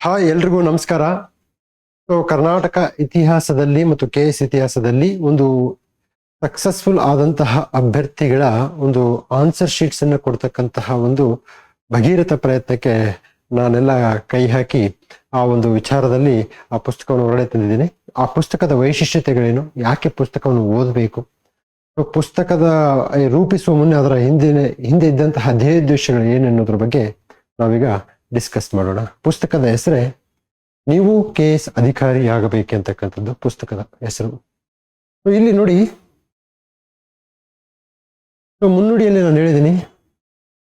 Hi ಎಲ್ರಿಗೂ ನಮಸ್ಕಾರ. So Karnataka ಇತಿಹಾಸದಲ್ಲಿ ಮತ್ತು ಕೆ ಎಸ್ ಇತಿಹಾಸದಲ್ಲಿ ಒಂದು ಸಕ್ಸಸ್ಫುಲ್ ಆದಂತಹ ಅಭ್ಯರ್ಥಿಗಳ ಒಂದು ಆನ್ಸರ್ ಶೀಟ್ಸ್ ಅನ್ನು ಕೊಡ್ತಕ್ಕಂತಹ ಒಂದು ಭಗೀರಥ ಪ್ರಯತ್ನಕ್ಕೆ ನಾನೆಲ್ಲ ಕೈ ಹಾಕಿ ಆ ಒಂದು ವಿಚಾರದಲ್ಲಿ ಆ ಪುಸ್ತಕವನ್ನು ಹೊರಡೆ ತಂದಿದ್ದೀನಿ. ಆ ಪುಸ್ತಕದ ವೈಶಿಷ್ಟ್ಯತೆಗಳೇನು? ಯಾಕೆ ಪುಸ್ತಕವನ್ನು ಓದಬೇಕು? ಪುಸ್ತಕದ ರೂಪಿಸುವ ಮುನ್ನೆ ಅದರ ಹಿಂದಿನ, ಹಿಂದೆ ಇದ್ದಂತಹ ಧ್ಯೇಯೋದ್ದೇಶಗಳು ಏನೆನ್ನೋದ್ರ ಬಗ್ಗೆ ನಾವೀಗ ಡಿಸ್ಕಸ್ ಮಾಡೋಣ. ಪುಸ್ತಕದ ಹೆಸರೇ ನೀವು ಕೆ ಎಸ್ ಅಧಿಕಾರಿ ಆಗಬೇಕಂತಕ್ಕಂಥದ್ದು ಪುಸ್ತಕದ ಹೆಸರು. ಇಲ್ಲಿ ನೋಡಿ. ಮುನ್ನುಡಿಯಲ್ಲಿ ನಾನು ಹೇಳಿದ್ದೀನಿ.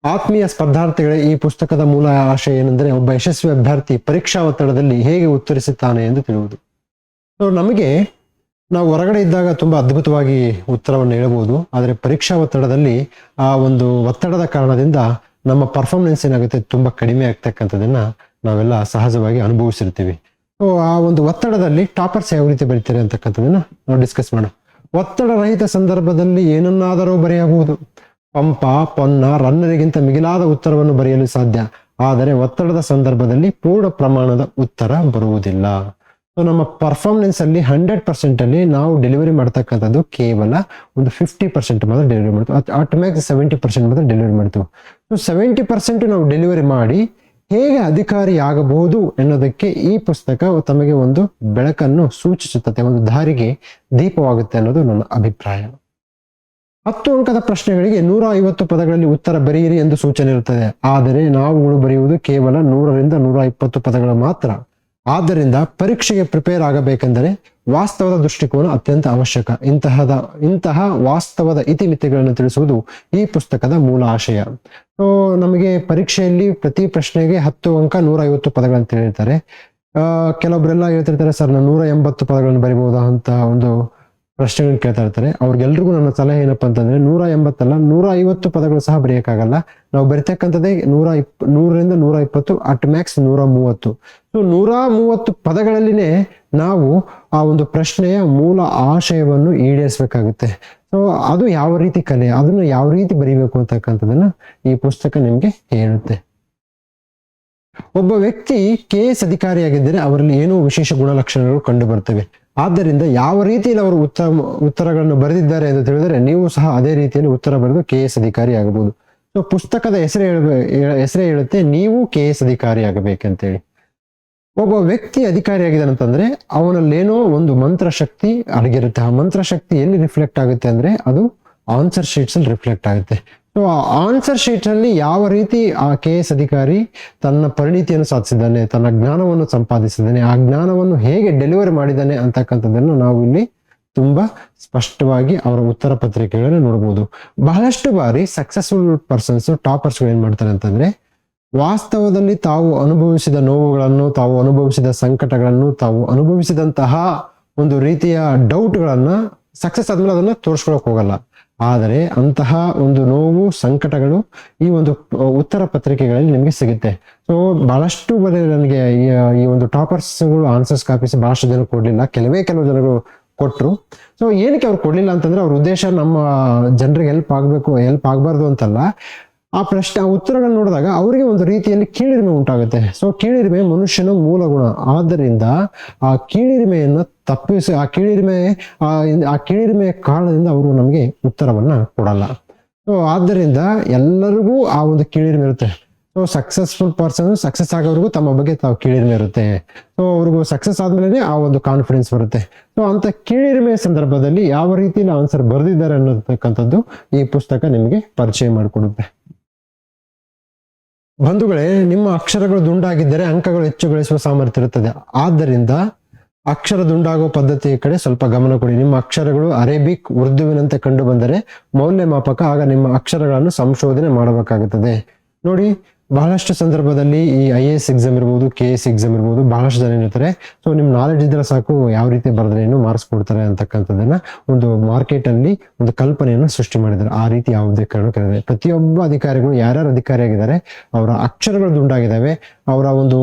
ಆತ್ಮೀಯ ಸ್ಪರ್ಧಾರ್ಥಿಗಳೇ, ಈ ಪುಸ್ತಕದ ಮೂಲ ಆಶಯ ಏನೆಂದರೆ ಒಬ್ಬ ಯಶಸ್ವಿ ಅಭ್ಯರ್ಥಿ ಪರೀಕ್ಷಾ ಒತ್ತಡದಲ್ಲಿ ಹೇಗೆ ಉತ್ತರಿಸುತ್ತಾನೆ ಎಂದು ತಿಳಿಯುವುದು. ಸೊ, ನಮಗೆ ನಾವು ಹೊರಗಡೆ ಇದ್ದಾಗ ತುಂಬಾ ಅದ್ಭುತವಾಗಿ ಉತ್ತರವನ್ನು ಹೇಳಬಹುದು ಆದರೆ ಪರೀಕ್ಷಾ ಒತ್ತಡದಲ್ಲಿ ಆ ಒಂದು ಒತ್ತಡದ ಕಾರಣದಿಂದ ನಮ್ಮ ಪರ್ಫಾರ್ಮೆನ್ಸ್ ಏನಾಗುತ್ತೆ ತುಂಬ ಕಡಿಮೆ ಆಗ್ತಕ್ಕಂಥದ್ದನ್ನ ನಾವೆಲ್ಲ ಸಹಜವಾಗಿ ಅನುಭವಿಸಿರ್ತೀವಿ. ಸೊ ಆ ಒಂದು ಒತ್ತಡದಲ್ಲಿ ಟಾಪರ್ಸ್ ಯಾವ ರೀತಿ ಬರೀತಾರೆ ಅಂತಕ್ಕಂಥದ್ದನ್ನ ನಾವು ಡಿಸ್ಕಸ್ ಮಾಡೋಣ. ಒತ್ತಡ ರಹಿತ ಸಂದರ್ಭದಲ್ಲಿ ಏನನ್ನಾದರೂ ಬರೆಯಬಹುದು. ಪಂಪ, ಪೊನ್ನ, ರನ್ನರಿಗಿಂತ ಮಿಗಿಲಾದ ಉತ್ತರವನ್ನು ಬರೆಯಲು ಸಾಧ್ಯ. ಆದರೆ ಒತ್ತಡದ ಸಂದರ್ಭದಲ್ಲಿ ಪೂರ್ಣ ಪ್ರಮಾಣದ ಉತ್ತರ ಬರುವುದಿಲ್ಲ. ಸೊ ನಮ್ಮ ಪರ್ಫಾರ್ಮೆನ್ಸ್ ಅಲ್ಲಿ ಹಂಡ್ರೆಡ್ ಪರ್ಸೆಂಟ್ ಅಲ್ಲಿ ನಾವು ಡೆಲಿವರಿ ಮಾಡ್ತಕ್ಕಂಥದ್ದು ಕೇವಲ ಒಂದು ಫಿಫ್ಟಿ ಪರ್ಸೆಂಟ್ ಮಾತ್ರ ಡೆಲಿವರಿ ಮಾಡ್ತೀವಿ. ಆಟೋಮ್ಯಾಟಿಕ್ ಸೆವೆಂಟಿ ಪರ್ಸೆಂಟ್ ಮಾತ್ರ ಡೆಲಿವರಿ ಮಾಡ್ತೀವಿ. ಸೊ ಸೆವೆಂಟಿ ಪರ್ಸೆಂಟ್ ನಾವು ಡೆಲಿವರಿ ಮಾಡಿ ಹೇಗೆ ಅಧಿಕಾರಿ ಆಗಬಹುದು ಎನ್ನೋದಕ್ಕೆ ಈ ಪುಸ್ತಕ ತಮಗೆ ಒಂದು ಬೆಳಕನ್ನು ಸೂಚಿಸುತ್ತದೆ, ಒಂದು ದಾರಿಗೆ ದೀಪವಾಗುತ್ತೆ ಅನ್ನೋದು ನನ್ನ ಅಭಿಪ್ರಾಯ. ಹತ್ತು ಅಂಕದ ಪ್ರಶ್ನೆಗಳಿಗೆ ನೂರ ಐವತ್ತು ಪದಗಳಲ್ಲಿ ಉತ್ತರ ಬರೆಯಿರಿ ಎಂದು ಸೂಚನೆ ಇರುತ್ತದೆ. ಆದರೆ ನಾವುಗಳು ಬರೆಯುವುದು ಕೇವಲ ನೂರರಿಂದ ನೂರ ಇಪ್ಪತ್ತು ಪದಗಳು ಮಾತ್ರ. ಆದ್ದರಿಂದ ಪರೀಕ್ಷೆಗೆ ಪ್ರಿಪೇರ್ ಆಗಬೇಕೆಂದರೆ ವಾಸ್ತವದ ದೃಷ್ಟಿಕೋನ ಅತ್ಯಂತ ಅವಶ್ಯಕ. ಇಂತಹದ, ಇಂತಹ ವಾಸ್ತವದ ಇತಿಮಿತಿಗಳನ್ನು ತಿಳಿಸುವುದು ಈ ಪುಸ್ತಕದ ಮೂಲ ಆಶಯ. ಸೊ ನಮಗೆ ಪರೀಕ್ಷೆಯಲ್ಲಿ ಪ್ರತಿ ಪ್ರಶ್ನೆಗೆ ಹತ್ತು ಅಂಕ ನೂರ ಐವತ್ತು ಹೇಳಿರ್ತಾರೆ. ಕೆಲವೊಬ್ಬರೆಲ್ಲ ಕೆಲವೊಬ್ರೆಲ್ಲ ಹೇಳ್ತಿರ್ತಾರೆ, ಸರ್, ನಾನು ನೂರ ಎಂಬತ್ತು ಪದಗಳನ್ನು ಬರಿಬಹುದಾ ಅಂತ ಒಂದು ಪ್ರಶ್ನೆಗಳನ್ನ ಕೇಳ್ತಾ ಇರ್ತಾರೆ. ಅವ್ರಿಗೆಲ್ರಿಗೂ ನನ್ನ ಸಲಹೆ ಏನಪ್ಪಾ ಅಂತಂದ್ರೆ ನೂರ ಎಂಬತ್ತಲ್ಲ, ನೂರ ಐವತ್ತು ಪದಗಳು ಸಹ ಬರೆಯಕ್ಕಾಗಲ್ಲ. ನಾವು ಬರಿತಕ್ಕಂಥದ್ದೇ ನೂರ ಇಪ್ ನೂರರಿಂದ ನೂರ ಇಪ್ಪತ್ತು, ಅಟ್ ಮ್ಯಾಕ್ಸ್ ನೂರ ಮೂವತ್ತು. ಸೊ ನೂರ ಮೂವತ್ತು ಪದಗಳಲ್ಲಿನೇ ನಾವು ಆ ಒಂದು ಪ್ರಶ್ನೆಯ ಮೂಲ ಆಶಯವನ್ನು ಈಡೇರಿಸಬೇಕಾಗುತ್ತೆ. ಸೊ ಅದು ಯಾವ ರೀತಿ ಕಲೆ, ಅದನ್ನು ಯಾವ ರೀತಿ ಬರಿಬೇಕು ಅಂತಕ್ಕಂಥದ್ದನ್ನ ಈ ಪುಸ್ತಕ ನಿಮ್ಗೆ ಹೇಳುತ್ತೆ. ಒಬ್ಬ ವ್ಯಕ್ತಿ ಕೆ ಎಸ್ ಅಧಿಕಾರಿಯಾಗಿದ್ದರೆ ಅವರಲ್ಲಿ ಏನೋ ವಿಶೇಷ ಗುಣಲಕ್ಷಣಗಳು ಕಂಡು ಬರ್ತವೆ. ಆದ್ದರಿಂದ ಯಾವ ರೀತಿಯಲ್ಲಿ ಅವರು ಉತ್ತರ ಉತ್ತರಗಳನ್ನು ಬರೆದಿದ್ದಾರೆ ಎಂದು ತಿಳಿದರೆ ನೀವು ಸಹ ಅದೇ ರೀತಿಯಲ್ಲಿ ಉತ್ತರ ಬರೆದು ಕೆ ಎಸ್ ಅಧಿಕಾರಿ ಆಗಬಹುದು. ಸೊ ಪುಸ್ತಕದ ಹೆಸರೇ ಹೆಸರೇ ಹೇಳುತ್ತೆ, ನೀವು ಕೆ ಎಸ್ ಅಧಿಕಾರಿ ಆಗಬೇಕಂತೇಳಿ. ಒಬ್ಬ ವ್ಯಕ್ತಿ ಅಧಿಕಾರಿ ಅಧಿಕಾರಿಯಾಗಿದ್ದಾನಂತಂದ್ರೆ ಅವನಲ್ಲೇನೋ ಒಂದು ಮಂತ್ರ ಶಕ್ತಿ ಅಡಗಿರುತ್ತೆ. ಆ ಮಂತ್ರ ಶಕ್ತಿ ಎಲ್ಲಿ ರಿಫ್ಲೆಕ್ಟ್ ಆಗುತ್ತೆ ಅಂದ್ರೆ ಅದು ಆನ್ಸರ್ ಶೀಟ್ಸ್ ಅಲ್ಲಿ ರಿಫ್ಲೆಕ್ಟ್ ಆಗುತ್ತೆ. ಆನ್ಸರ್ ಶೀಟ್ ಅಲ್ಲಿ ಯಾವ ರೀತಿ ಆ ಕೆ ಎಸ್ ಅಧಿಕಾರಿ ತನ್ನ ಪರಿಣಿತಿಯನ್ನು ಸಾಧಿಸಿದ್ದಾನೆ, ತನ್ನ ಜ್ಞಾನವನ್ನು ಸಂಪಾದಿಸಿದ್ದಾನೆ, ಆ ಜ್ಞಾನವನ್ನು ಹೇಗೆ ಡೆಲಿವರಿ ಮಾಡಿದ್ದಾನೆ ಅಂತಕ್ಕಂಥದ್ದನ್ನು ನಾವು ಇಲ್ಲಿ ತುಂಬಾ ಸ್ಪಷ್ಟವಾಗಿ ಅವರ ಉತ್ತರ ಪತ್ರಿಕೆಗಳನ್ನು ನೋಡಬಹುದು ಬಹಳಷ್ಟು ಬಾರಿ ಸಕ್ಸಸ್ಫುಲ್ ಪರ್ಸನ್ಸ್ ಟಾಪರ್ಸ್ಗಳು ಏನ್ ಮಾಡ್ತಾರೆ ಅಂತಂದ್ರೆ, ವಾಸ್ತವದಲ್ಲಿ ತಾವು ಅನುಭವಿಸಿದ ನೋವುಗಳನ್ನು, ತಾವು ಅನುಭವಿಸಿದ ಸಂಕಟಗಳನ್ನು, ತಾವು ಅನುಭವಿಸಿದಂತಹ ಒಂದು ರೀತಿಯ ಡೌಟ್ಗಳನ್ನ ಸಕ್ಸಸ್ ಆದ್ಮೇಲೆ ಅದನ್ನ ತೋರಿಸ್ಕೊಳಕ್ ಹೋಗಲ್ಲ. ಆದರೆ ಅಂತಹ ಒಂದು ನೋವು, ಸಂಕಟಗಳು ಈ ಒಂದು ಉತ್ತರ ಪತ್ರಿಕೆಗಳಲ್ಲಿ ನಿಮಗೆ ಸಿಗುತ್ತೆ. ಸೊ ಬಹಳಷ್ಟು ಬರೀ ನನಗೆ ಈ- ಒಂದು ಟಾಪರ್ಸ್ಗಳು, ಆನ್ಸರ್ಸ್ ಕಾಪೀಸ್ ಬಹಳಷ್ಟು ಜನ ಕೊಡ್ಲಿಲ್ಲ. ಕೆಲವೇ ಕೆಲವು ಜನಗಳು ಕೊಟ್ರು. ಸೊ ಏನಕ್ಕೆ ಅವ್ರು ಕೊಡ್ಲಿಲ್ಲ ಅಂತಂದ್ರೆ ಅವ್ರ ಉದ್ದೇಶ ನಮ್ಮ ಜನರಿಗೆ ಹೆಲ್ಪ್ ಆಗ್ಬೇಕು, ಹೆಲ್ಪ್ ಆಗ್ಬಾರ್ದು ಅಂತಲ್ಲ. ಆ ಪ್ರಶ್ನೆ, ಆ ಉತ್ತರಗಳನ್ನ ನೋಡಿದಾಗ ಅವರಿಗೆ ಒಂದು ರೀತಿಯಲ್ಲಿ ಕೀಳಿರಿಮೆ ಉಂಟಾಗುತ್ತೆ. ಸೊ ಕೀಳಿರಿಮೆ ಮನುಷ್ಯನ ಮೂಲ ಗುಣ. ಆದ್ದರಿಂದ ಆ ಕೀಳಿರಿಮೆಯನ್ನು ತಪ್ಪಿಸಿ, ಆ ಕೀಳಿರಿಮೆ, ಆ ಕೀಳಿರಿಮೆಯ ಕಾರಣದಿಂದ ಅವರು ನಮಗೆ ಉತ್ತರವನ್ನ ಕೊಡಲ್ಲ. ಸೊ ಆದ್ದರಿಂದ ಎಲ್ಲರಿಗೂ ಆ ಒಂದು ಕೀಳಿರಿಮೆ ಇರುತ್ತೆ. ಸೊ ಸಕ್ಸಸ್ಫುಲ್ ಪರ್ಸನ್ ಸಕ್ಸಸ್ ಆಗೋರಿಗೂ ತಮ್ಮ ಬಗ್ಗೆ ತಾವು ಕೀಳಿರಿಮೆ ಇರುತ್ತೆ. ಸೊ ಅವ್ರಿಗೂ ಸಕ್ಸಸ್ ಆದ್ಮೇಲೆ ಆ ಒಂದು ಕಾನ್ಫಿಡೆನ್ಸ್ ಬರುತ್ತೆ. ಸೊ ಅಂತ ಕೀಳಿರಿಮೆ ಸಂದರ್ಭದಲ್ಲಿ ಯಾವ ರೀತಿಯಲ್ಲಿ ಆನ್ಸರ್ ಬರೆದಿದ್ದಾರೆ ಅನ್ನೋದಕ್ಕಂಥದ್ದು ಈ ಪುಸ್ತಕ ನಿಮಗೆ ಪರಿಚಯ ಮಾಡಿಕೊಡುತ್ತೆ. ಬಂಧುಗಳೇ, ನಿಮ್ಮ ಅಕ್ಷರಗಳು ದುಂಡಾಗಿದ್ದರೆ ಅಂಕಗಳು ಹೆಚ್ಚು ಗಳಿಸುವ ಸಾಮರ್ಥ್ಯ ಇರುತ್ತದೆ. ಆದ್ದರಿಂದ ಅಕ್ಷರ ದುಂಡಾಗುವ ಪದ್ಧತಿಯ ಕಡೆ ಸ್ವಲ್ಪ ಗಮನ ಕೊಡಿ. ನಿಮ್ಮ ಅಕ್ಷರಗಳು ಅರೇಬಿಕ್, ಉರ್ದುವಿನಂತೆ ಕಂಡು ಬಂದರೆ ಮೌಲ್ಯಮಾಪಕ, ಆಗ ನಿಮ್ಮ ಅಕ್ಷರಗಳನ್ನು ಸಂಶೋಧನೆ ಮಾಡಬೇಕಾಗುತ್ತದೆ. ನೋಡಿ ಬಹಳಷ್ಟು ಸಂದರ್ಭದಲ್ಲಿ ಈ ಐ ಎ ಎಸ್ ಎಕ್ಸಾಮ್ ಇರ್ಬೋದು, ಕೆ ಎಸ್ ಎಕ್ಸಾಮ್ ಇರ್ಬೋದು ಬಹಳಷ್ಟು ಜನ ಏನಿರ್ತಾರೆ ಸೊ ನಿಮ್ ನಾಲೆಡ್ಜ್ ಇದ್ರೆ ಸಾಕು, ಯಾವ ರೀತಿ ಬರೆದ್ರೆ ಏನು ಮಾರ್ಕ್ಸ್ ಕೊಡ್ತಾರೆ ಅಂತಕ್ಕಂಥದ್ದನ್ನ ಒಂದು ಮಾರ್ಕೆಟ್ ಅಲ್ಲಿ ಒಂದು ಕಲ್ಪನೆಯನ್ನು ಸೃಷ್ಟಿ ಮಾಡಿದ್ದಾರೆ. ಆ ರೀತಿ ಯಾವುದೇ ಕಾರಣಕ್ಕೆ ಪ್ರತಿಯೊಬ್ಬ ಅಧಿಕಾರಿಗಳು, ಯಾರ್ಯಾರು ಅಧಿಕಾರಿಯಾಗಿದ್ದಾರೆ ಅವರ ಅಕ್ಷರಗಳು ದುಂಡಾಗಿದ್ದಾವೆ ಅವರ ಒಂದು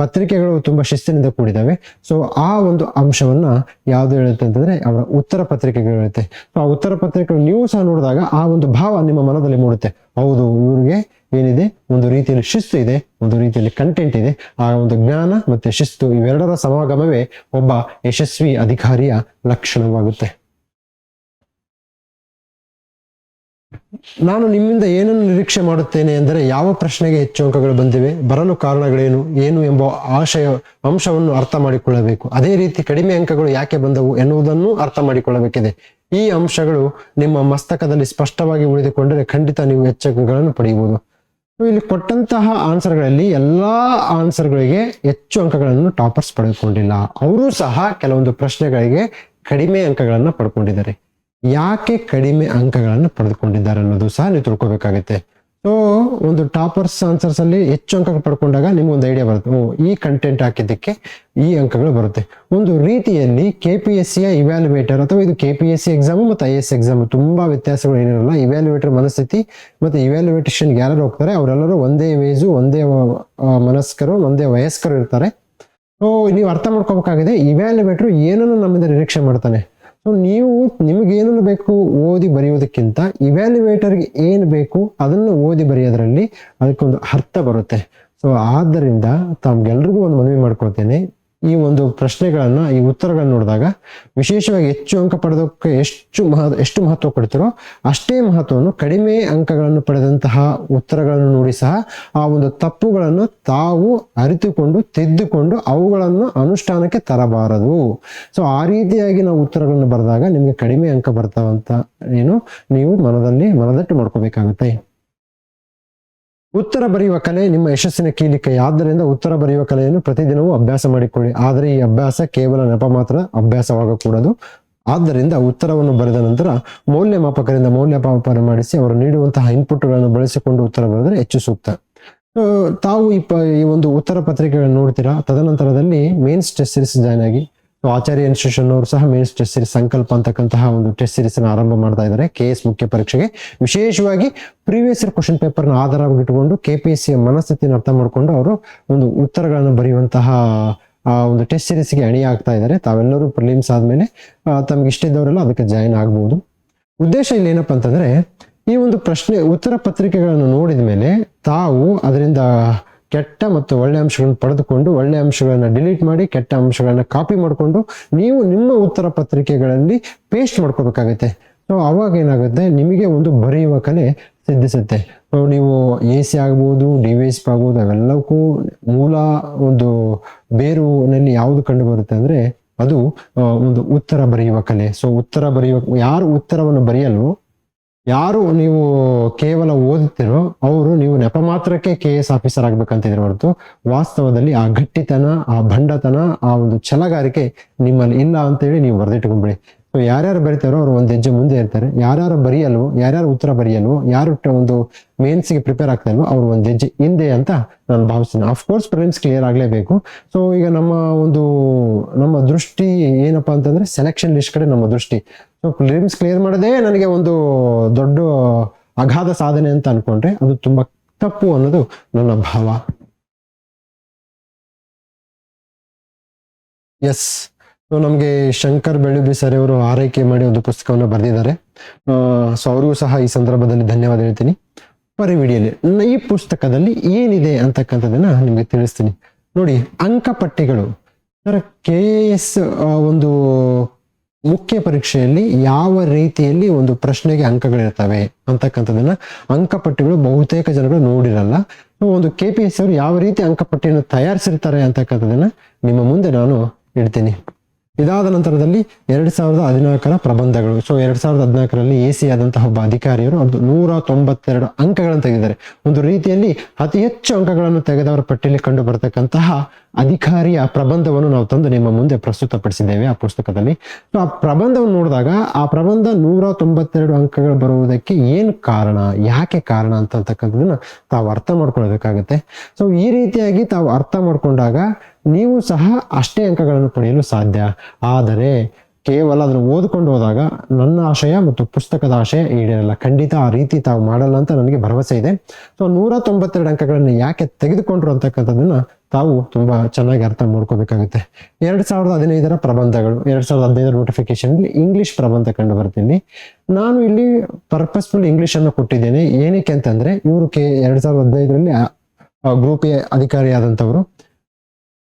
ಪತ್ರಿಕೆಗಳು ತುಂಬಾ ಶಿಸ್ತಿನಿಂದ ಕೂಡಿದಾವೆ ಸೊ ಆ ಒಂದು ಅಂಶವನ್ನ ಯಾವ್ದು ಹೇಳುತ್ತೆ ಅಂತಂದ್ರೆ, ಅವರ ಉತ್ತರ ಪತ್ರಿಕೆಗಳು ಹೇಳುತ್ತೆ. ಸೊ ಆ ಉತ್ತರ ಪತ್ರಿಕೆಗಳು ನೀವು ಸಹ ನೋಡಿದಾಗ ಆ ಒಂದು ಭಾವ ನಿಮ್ಮ ಮನದಲ್ಲಿ ಮೂಡುತ್ತೆ. ಹೌದು, ಇವ್ರಿಗೆ ಏನಿದೆ? ಒಂದು ರೀತಿಯಲ್ಲಿ ಶಿಸ್ತು ಇದೆ, ಒಂದು ರೀತಿಯಲ್ಲಿ ಕಂಟೆಂಟ್ ಇದೆ. ಆ ಒಂದು ಜ್ಞಾನ ಮತ್ತೆ ಶಿಸ್ತು ಇವೆರಡರ ಸಮಾಗಮವೇ ಒಬ್ಬ ಯಶಸ್ವಿ ಅಧಿಕಾರಿಯ ಲಕ್ಷಣವಾಗುತ್ತೆ. ನಾನು ನಿಮ್ಮಿಂದ ಏನನ್ನು ನಿರೀಕ್ಷೆ ಮಾಡುತ್ತೇನೆ ಎಂದರೆ ಯಾವ ಪ್ರಶ್ನೆಗೆ ಹೆಚ್ಚು ಅಂಕಗಳು ಬಂದಿವೆ, ಬರಲು ಕಾರಣಗಳೇನು, ಏನು ಎಂಬ ಆಶಯ, ಅಂಶವನ್ನು ಅರ್ಥ ಮಾಡಿಕೊಳ್ಳಬೇಕು. ಅದೇ ರೀತಿ ಕಡಿಮೆ ಅಂಕಗಳು ಯಾಕೆ ಬಂದವು ಎನ್ನುವುದನ್ನು ಅರ್ಥ ಮಾಡಿಕೊಳ್ಳಬೇಕಿದೆ. ಈ ಅಂಶಗಳು ನಿಮ್ಮ ಮಸ್ತಕದಲ್ಲಿ ಸ್ಪಷ್ಟವಾಗಿ ಉಳಿದುಕೊಂಡರೆ ಖಂಡಿತ ನೀವು ಹೆಚ್ಚು ಅಂಕಗಳನ್ನು ಪಡೆಯಬಹುದು. ಇಲ್ಲಿ ಕೊಟ್ಟಂತಹ ಆನ್ಸರ್ಗಳಲ್ಲಿ ಎಲ್ಲಾ ಆನ್ಸರ್ಗಳಿಗೆ ಹೆಚ್ಚು ಅಂಕಗಳನ್ನು ಟಾಪರ್ಸ್ ಪಡೆದುಕೊಂಡಿಲ್ಲ. ಅವರು ಸಹ ಕೆಲವೊಂದು ಪ್ರಶ್ನೆಗಳಿಗೆ ಕಡಿಮೆ ಅಂಕಗಳನ್ನು ಪಡ್ಕೊಂಡಿದ್ದಾರೆ. ಯಾಕೆ ಕಡಿಮೆ ಅಂಕಗಳನ್ನು ಪಡೆದುಕೊಂಡಿದ್ದಾರೆ ಅನ್ನೋದು ಸಹ ನೀವು ತಿಳ್ಕೊಬೇಕಾಗುತ್ತೆ. ಸೊ ಒಂದು ಟಾಪರ್ಸ್ ಆನ್ಸರ್ಸ್ ಅಲ್ಲಿ ಹೆಚ್ಚು ಅಂಕ ಪಡ್ಕೊಂಡಾಗ ನಿಮ್ಗೆ ಒಂದು ಐಡಿಯಾ ಬರುತ್ತೆ. ಈ ಕಂಟೆಂಟ್ ಹಾಕಿದ್ದಕ್ಕೆ ಈ ಅಂಕಗಳು ಬರುತ್ತೆ. ಒಂದು ರೀತಿಯಲ್ಲಿ ಕೆ ಪಿ ಎಸ್ ಸಿಯ ಇವ್ಯಾಲ್ಯುವೇಟರ್ ಅಥವಾ ಇದು K P S C exam ಮತ್ತು ಐ ಎಸ್ ಎಕ್ಸಾಮ್ ತುಂಬಾ ವ್ಯತ್ಯಾಸಗಳು ಏನಿರಲ್ಲ ಇವ್ಯಾಲ್ಯುವೇಟರ್ ಮನಸ್ಥಿತಿ ಮತ್ತೆ ಇವ್ಯಾಲ್ಯುವೇಟೇಷನ್ಗೆ ಯಾರು ಹೋಗ್ತಾರೆ, ಅವರೆಲ್ಲರೂ ಒಂದೇ ವೇಜು ಒಂದೇ ಮನಸ್ಕರು, ಒಂದೇ ವಯಸ್ಕರು ಇರ್ತಾರೆ. ಸೊ ನೀವು ಅರ್ಥ ಮಾಡ್ಕೋಬೇಕಾಗಿದೆ ಇವ್ಯಾಲ್ಯುವೇಟರ್ ಏನನ್ನು ನಮ್ಮಿಂದ ನಿರೀಕ್ಷೆ ಮಾಡ್ತಾನೆ? ಸೊ ನೀವು ನಿಮ್ಗೆ ಏನನ್ನು ಬೇಕು? ಓದಿ ಬರೆಯೋದಕ್ಕಿಂತ ಇವ್ಯಾಲ್ಯುವೇಟರ್ಗೆ ಏನು ಬೇಕು? ಅದನ್ನು ಓದಿ ಬರೆಯೋದ್ರಲ್ಲಿ ಅದಕ್ಕೊಂದು ಅರ್ಥ ಬರುತ್ತೆ. ಸೊ ಆದ್ದರಿಂದ ತಮ್ಗೆಲ್ರಿಗೂ ಒಂದು ಮನವಿ ಮಾಡ್ಕೊಳ್ತೇನೆ. ಈ ಒಂದು ಪ್ರಶ್ನೆಗಳನ್ನು, ಈ ಉತ್ತರಗಳನ್ನ ನೋಡಿದಾಗ ವಿಶೇಷವಾಗಿ ಹೆಚ್ಚು ಅಂಕ ಪಡೆದಕ್ಕೆ ಎಷ್ಟು ಮಹ ಎಷ್ಟು ಮಹತ್ವ ಕೊಡ್ತಿರೋ ಅಷ್ಟೇ ಮಹತ್ವವನ್ನು ಕಡಿಮೆ ಅಂಕಗಳನ್ನು ಪಡೆದಂತಹ ಉತ್ತರಗಳನ್ನು ನೋಡಿ ಸಹ ಆ ಒಂದು ತಪ್ಪುಗಳನ್ನು ತಾವು ಅರಿತುಕೊಂಡು, ತಿದ್ದುಕೊಂಡು ಅವುಗಳನ್ನು ಅನುಷ್ಠಾನಕ್ಕೆ ತರಬಾರದು. ಸೊ ಆ ರೀತಿಯಾಗಿ ನಾವು ಉತ್ತರಗಳನ್ನು ಬರೆದಾಗ ನಿಮಗೆ ಕಡಿಮೆ ಅಂಕ ಬರ್ತಾವಂತ ಏನು ನೀವು ಮನದಲ್ಲಿ ಮನದಟ್ಟು ಮಾಡ್ಕೋಬೇಕಾಗುತ್ತೆ ಉತ್ತರ ಬರೆಯುವ ಕಲೆ ನಿಮ್ಮ ಯಶಸ್ಸಿನ ಕೀಲಿಕೈ. ಆದ್ದರಿಂದ ಉತ್ತರ ಬರೆಯುವ ಕಲೆಯನ್ನು ಪ್ರತಿದಿನವೂ ಅಭ್ಯಾಸ ಮಾಡಿಕೊಳ್ಳಿ. ಆದರೆ ಈ ಅಭ್ಯಾಸ ಕೇವಲ ನೆಪ ಮಾತ್ರ, ಅಭ್ಯಾಸವಾಗಕೂಡದು. ಆದ್ದರಿಂದ ಉತ್ತರವನ್ನು ಬರೆದ ನಂತರ ಮೌಲ್ಯಮಾಪಕರಿಂದ ಮೌಲ್ಯಮಾಪನ ಮಾಡಿಸಿ ಅವರು ನೀಡುವಂತಹ ಇನ್ಪುಟ್ಗಳನ್ನು ಬಳಸಿಕೊಂಡು ಉತ್ತರ ಬರೆದರೆ ಹೆಚ್ಚು ಸೂಕ್ತ. ತಾವು ಈ ಈ ಒಂದು ಉತ್ತರ ಪತ್ರಿಕೆಗಳನ್ನು ನೋಡ್ತೀರಾ? ತದನಂತರದಲ್ಲಿ ಮೇನ್ಸ್ ಟೆಸ್ಟ್ ಸೀರೀಸ್ ಜಾಯ್ನ್ ಆಗಿ ಆಚಾರ್ಯ ಇನ್ಸ್ಟಿಟ್ಯೂಷನ್ ಅವರು ಸಹ ಮೇನ್ಸ್ ಟೆಸ್ಟ್ ಸೀರೀಸ್ ಸಂಕಲ್ಪ ಅಂತಕ್ಕಂತಹ ಒಂದು ಟೆಸ್ಟ್ ಸೀರೀಸ್ ಅನ್ನು ಆರಂಭ ಮಾಡ್ತಾ ಇದ್ದಾರೆ. ಕೆ ಎಸ್ ಮುಖ್ಯ ಪರೀಕ್ಷೆಗೆ ವಿಶೇಷವಾಗಿ ಪ್ರೀವಿಯಸ್ ಇಯರ್ ಕ್ವಶನ್ ಪೇಪರ್ನ ಆಧಾರವಾಗಿಟ್ಟುಕೊಂಡು ಕೆ ಪಿ ಎಸ್ ಸಿ ಮನಸ್ಥಿತಿಯನ್ನು ಅರ್ಥ ಮಾಡಿಕೊಂಡು ಅವರು ಒಂದು ಉತ್ತರಗಳನ್ನು ಬರೆಯುವಂತಹ, ಆ, ಒಂದು ಟೆಸ್ಟ್ ಸೀರೀಸ್ಗೆ ಅಣಿ ಆಗ್ತಾ ಇದ್ದಾರೆ. ತಾವೆಲ್ಲರೂ ಪ್ರಿಲಿಮ್ಸ್ ಆದ್ಮೇಲೆ ತಮ್ಗೆ ಇಷ್ಟ ಇದ್ದವರೆಲ್ಲ ಅದಕ್ಕೆ ಜಾಯಿನ್ ಆಗ್ಬೋದು. ಉದ್ದೇಶ ಇಲ್ಲಿ ಏನಪ್ಪಾ ಅಂತಂದ್ರೆ ಈ ಒಂದು ಪ್ರಶ್ನೆ, ಉತ್ತರ ಪತ್ರಿಕೆಗಳನ್ನು ನೋಡಿದ ಮೇಲೆ ತಾವು ಅದರಿಂದ ಕೆಟ್ಟ ಮತ್ತು ಒಳ್ಳೆ ಅಂಶಗಳನ್ನು ಪಡೆದುಕೊಂಡು ಒಳ್ಳೆ ಅಂಶಗಳನ್ನು ಡಿಲೀಟ್ ಮಾಡಿ ಕೆಟ್ಟ ಅಂಶಗಳನ್ನು ಕಾಪಿ ಮಾಡಿಕೊಂಡು ನೀವು ನಿಮ್ಮ ಉತ್ತರ ಪತ್ರಿಕೆಗಳಲ್ಲಿ ಪೇಸ್ಟ್ ಮಾಡ್ಕೋಬೇಕಾಗತ್ತೆ. ಸೊ ಅವಾಗ ಏನಾಗುತ್ತೆ? ನಿಮಗೆ ಒಂದು ಬರೆಯುವ ಕಲೆ ಸಿದ್ಧಿಸುತ್ತೆ. ನೀವು ಎ ಸಿ ಆಗ್ಬೋದು ಡಿ ವಿ ಎಸ್ ಆಗ್ಬೋದು ಅವೆಲ್ಲಕ್ಕೂ ಮೂಲ ಒಂದು ಬೇರುನಲ್ಲಿ ಯಾವುದು ಕಂಡು ಬರುತ್ತೆ ಅಂದ್ರೆ ಅದು ಒಂದು ಉತ್ತರ ಬರೆಯುವ ಕಲೆ. ಸೊ ಉತ್ತರ ಬರೆಯುವ, ಯಾರು ಉತ್ತರವನ್ನು ಬರೆಯಲು ಯಾರು ನೀವು ಕೇವಲ ಓದುತ್ತೀರೋ, ಅವರು ನೀವು ನೆಪ ಮಾತ್ರಕ್ಕೆ ಕೆ ಎಸ್ ಆಫೀಸರ್ ಆಗ್ಬೇಕಂತಿದ್ರೆ ಹೊರತು ವಾಸ್ತವದಲ್ಲಿ ಆ ಗಟ್ಟಿತನ, ಆ ಭಂಡತನ, ಆ ಒಂದು ಛಲಗಾರಿಕೆ ನಿಮ್ಮಲ್ಲಿ ಇಲ್ಲ ಅಂತೇಳಿ ನೀವು ಬರೆದಿಟ್ಕೊಂಡ್ಬಿಡಿ. ಸೊ ಯಾರ್ಯಾರು ಬರೀತಾರೋ ಅವರು ಒಂದು ಹೆಜ್ಜೆ ಮುಂದೆ ಇರ್ತಾರೆ. ಯಾರ್ಯಾರು ಬರೆಯಲ್ವೋ, ಯಾರ್ಯಾರು ಉತ್ತರ ಬರೆಯಲ್ವೋ, ಯಾರು ಒಂದು ಮೇನ್ಸ್ಗೆ ಪ್ರಿಪೇರ್ ಆಗ್ತಾ ಇಲ್ವೋ, ಅವ್ರು ಒಂದು ಹೆಜ್ಜೆ ಹಿಂದೆ ಅಂತ ನಾನು ಭಾವಿಸ್ತೀನಿ. ಅಫ್ಕೋರ್ಸ್ ಪ್ರಿಲಿಮ್ಸ್ ಕ್ಲಿಯರ್ ಆಗಲೇಬೇಕು. ಸೊ ಈಗ ನಮ್ಮ ಒಂದು, ನಮ್ಮ ದೃಷ್ಟಿ ಏನಪ್ಪಾ ಅಂತಂದ್ರೆ ಸೆಲೆಕ್ಷನ್ ಲಿಸ್ಟ್ ಕಡೆ ನಮ್ಮ ದೃಷ್ಟಿ. ಸೊ ಪ್ರಿಲಿಮ್ಸ್ ಕ್ಲಿಯರ್ ಮಾಡೋದೇ ನನಗೆ ಒಂದು ದೊಡ್ಡ ಅಗಾಧ ಸಾಧನೆ ಅಂತ ಅನ್ಕೊಂಡ್ರೆ ಅದು ತುಂಬಾ ತಪ್ಪು ಅನ್ನೋದು ನನ್ನ ಭಾವ. ಎಸ್ ಸೊ ನಮಗೆ ಶಂಕರ್ ಬೆಳ್ಳುಬಿ ಸರ್ ಅವರು ಆರೈಕೆ ಮಾಡಿ ಒಂದು ಪುಸ್ತಕವನ್ನು ಬರೆದಿದ್ದಾರೆ. ಸೊ ಅವರಿಗೂ ಸಹ ಈ ಸಂದರ್ಭದಲ್ಲಿ ಧನ್ಯವಾದ ಹೇಳ್ತೀನಿ. ಪರಿ ವಿಡಿಯೋಲಿ. ನನ್ನ ಈ ಪುಸ್ತಕದಲ್ಲಿ ಏನಿದೆ ಅಂತಕ್ಕಂಥದ್ದನ್ನ ನಿಮಗೆ ತಿಳಿಸ್ತೀನಿ. ನೋಡಿ ಅಂಕಪಟ್ಟಿಗಳು ಸರ್ ಕೆ ಎಸ್ ಒಂದು ಮುಖ್ಯ ಪರೀಕ್ಷೆಯಲ್ಲಿ ಯಾವ ರೀತಿಯಲ್ಲಿ ಒಂದು ಪ್ರಶ್ನೆಗೆ ಅಂಕಗಳಿರ್ತವೆ ಅಂತಕ್ಕಂಥದ್ದನ್ನ ಅಂಕಪಟ್ಟಿಗಳು ಬಹುತೇಕ ಜನಗಳು ನೋಡಿರಲ್ಲ. ಒಂದು ಕೆ ಪಿ ಎಸ್ ಅವರು ಯಾವ ರೀತಿ ಅಂಕಪಟ್ಟಿಯನ್ನು ತಯಾರಿಸಿರ್ತಾರೆ ಅಂತಕ್ಕಂಥದ್ದನ್ನ ನಿಮ್ಮ ಮುಂದೆ ನಾನು ಇಡ್ತೀನಿ ಇದಾದ ನಂತರದಲ್ಲಿ ಎರಡ್ ಸಾವಿರದ ಹದಿನಾಲ್ಕರ ಪ್ರಬಂಧಗಳು. ಸೊ ಎರಡು ಸಾವಿರದ ಹದಿನಾಲ್ಕರಲ್ಲಿ ಎ ಸಿ ಆದಂತಹ ಒಬ್ಬ ಅಧಿಕಾರಿಯವರು ಅದು ನೂರ ತೊಂಬತ್ತೆರಡು ಅಂಕಗಳನ್ನು ತೆಗೆದಿದ್ದಾರೆ. ಒಂದು ರೀತಿಯಲ್ಲಿ ಅತಿ ಹೆಚ್ಚು ಅಂಕಗಳನ್ನು ತೆಗೆದವರ ಪಟ್ಟಿಯಲ್ಲಿ ಕಂಡು ಬರತಕ್ಕಂತಹ ಅಧಿಕಾರಿಯ ಪ್ರಬಂಧವನ್ನು ನಾವು ತಂದು ನಿಮ್ಮ ಮುಂದೆ ಪ್ರಸ್ತುತಪಡಿಸಿದ್ದೇವೆ ಆ ಪುಸ್ತಕದಲ್ಲಿ. ಸೊ ಆ ಪ್ರಬಂಧವನ್ನು ನೋಡಿದಾಗ ಆ ಪ್ರಬಂಧ ನೂರ ತೊಂಬತ್ತೆರಡು ಅಂಕಗಳು ಬರುವುದಕ್ಕೆ ಏನು ಕಾರಣ, ಯಾಕೆ ಕಾರಣ ಅಂತಕ್ಕಂಥದ್ದನ್ನ ತಾವು ಅರ್ಥ ಮಾಡ್ಕೊಳ್ಬೇಕಾಗತ್ತೆ ಸೊ ಈ ರೀತಿಯಾಗಿ ತಾವು ಅರ್ಥ ಮಾಡ್ಕೊಂಡಾಗ ನೀವು ಸಹ ಅಷ್ಟೇ ಅಂಕಗಳನ್ನು ಪಡೆಯಲು ಸಾಧ್ಯ. ಆದರೆ ಕೇವಲ ಅದನ್ನು ಓದ್ಕೊಂಡು ಹೋದಾಗ ನನ್ನ ಆಶಯ ಮತ್ತು ಪುಸ್ತಕದ ಆಶಯ ಈಡೇರಲ್ಲ. ಖಂಡಿತ ಆ ರೀತಿ ತಾವು ಮಾಡಲ್ಲ ಅಂತ ನನಗೆ ಭರವಸೆ ಇದೆ. ಸೊ, ನೂರ ತೊಂಬತ್ತೆರಡು ಅಂಕಗಳನ್ನು ಯಾಕೆ ತೆಗೆದುಕೊಂಡ್ರು ಅಂತಕ್ಕಂಥದ್ದನ್ನ ತಾವು ತುಂಬಾ ಚೆನ್ನಾಗಿ ಅರ್ಥ ಮಾಡ್ಕೋಬೇಕಾಗುತ್ತೆ. ಎರಡ್ ಸಾವಿರದ ಹದಿನೈದರ ಪ್ರಬಂಧಗಳು, ಎರಡ್ ಸಾವಿರದ ಹದಿನೈದರ ನೋಟಿಫಿಕೇಶನ್ ಇಂಗ್ಲಿಷ್ ಪ್ರಬಂಧ ಕಂಡು ಬರ್ತೀನಿ. ನಾನು ಇಲ್ಲಿ ಪರ್ಪಸ್ಫುಲ್ ಇಂಗ್ಲಿಷ್ ಅನ್ನು ಕೊಟ್ಟಿದ್ದೇನೆ. ಏನಕ್ಕೆ ಅಂತಂದ್ರೆ ಇವರು ಕೆ, ಎರಡ್ ಸಾವಿರದ ಹದಿನೈದರಲ್ಲಿ ಗ್ರೂಪ್ ಎ ಅಧಿಕಾರಿಯಾದಂಥವರು.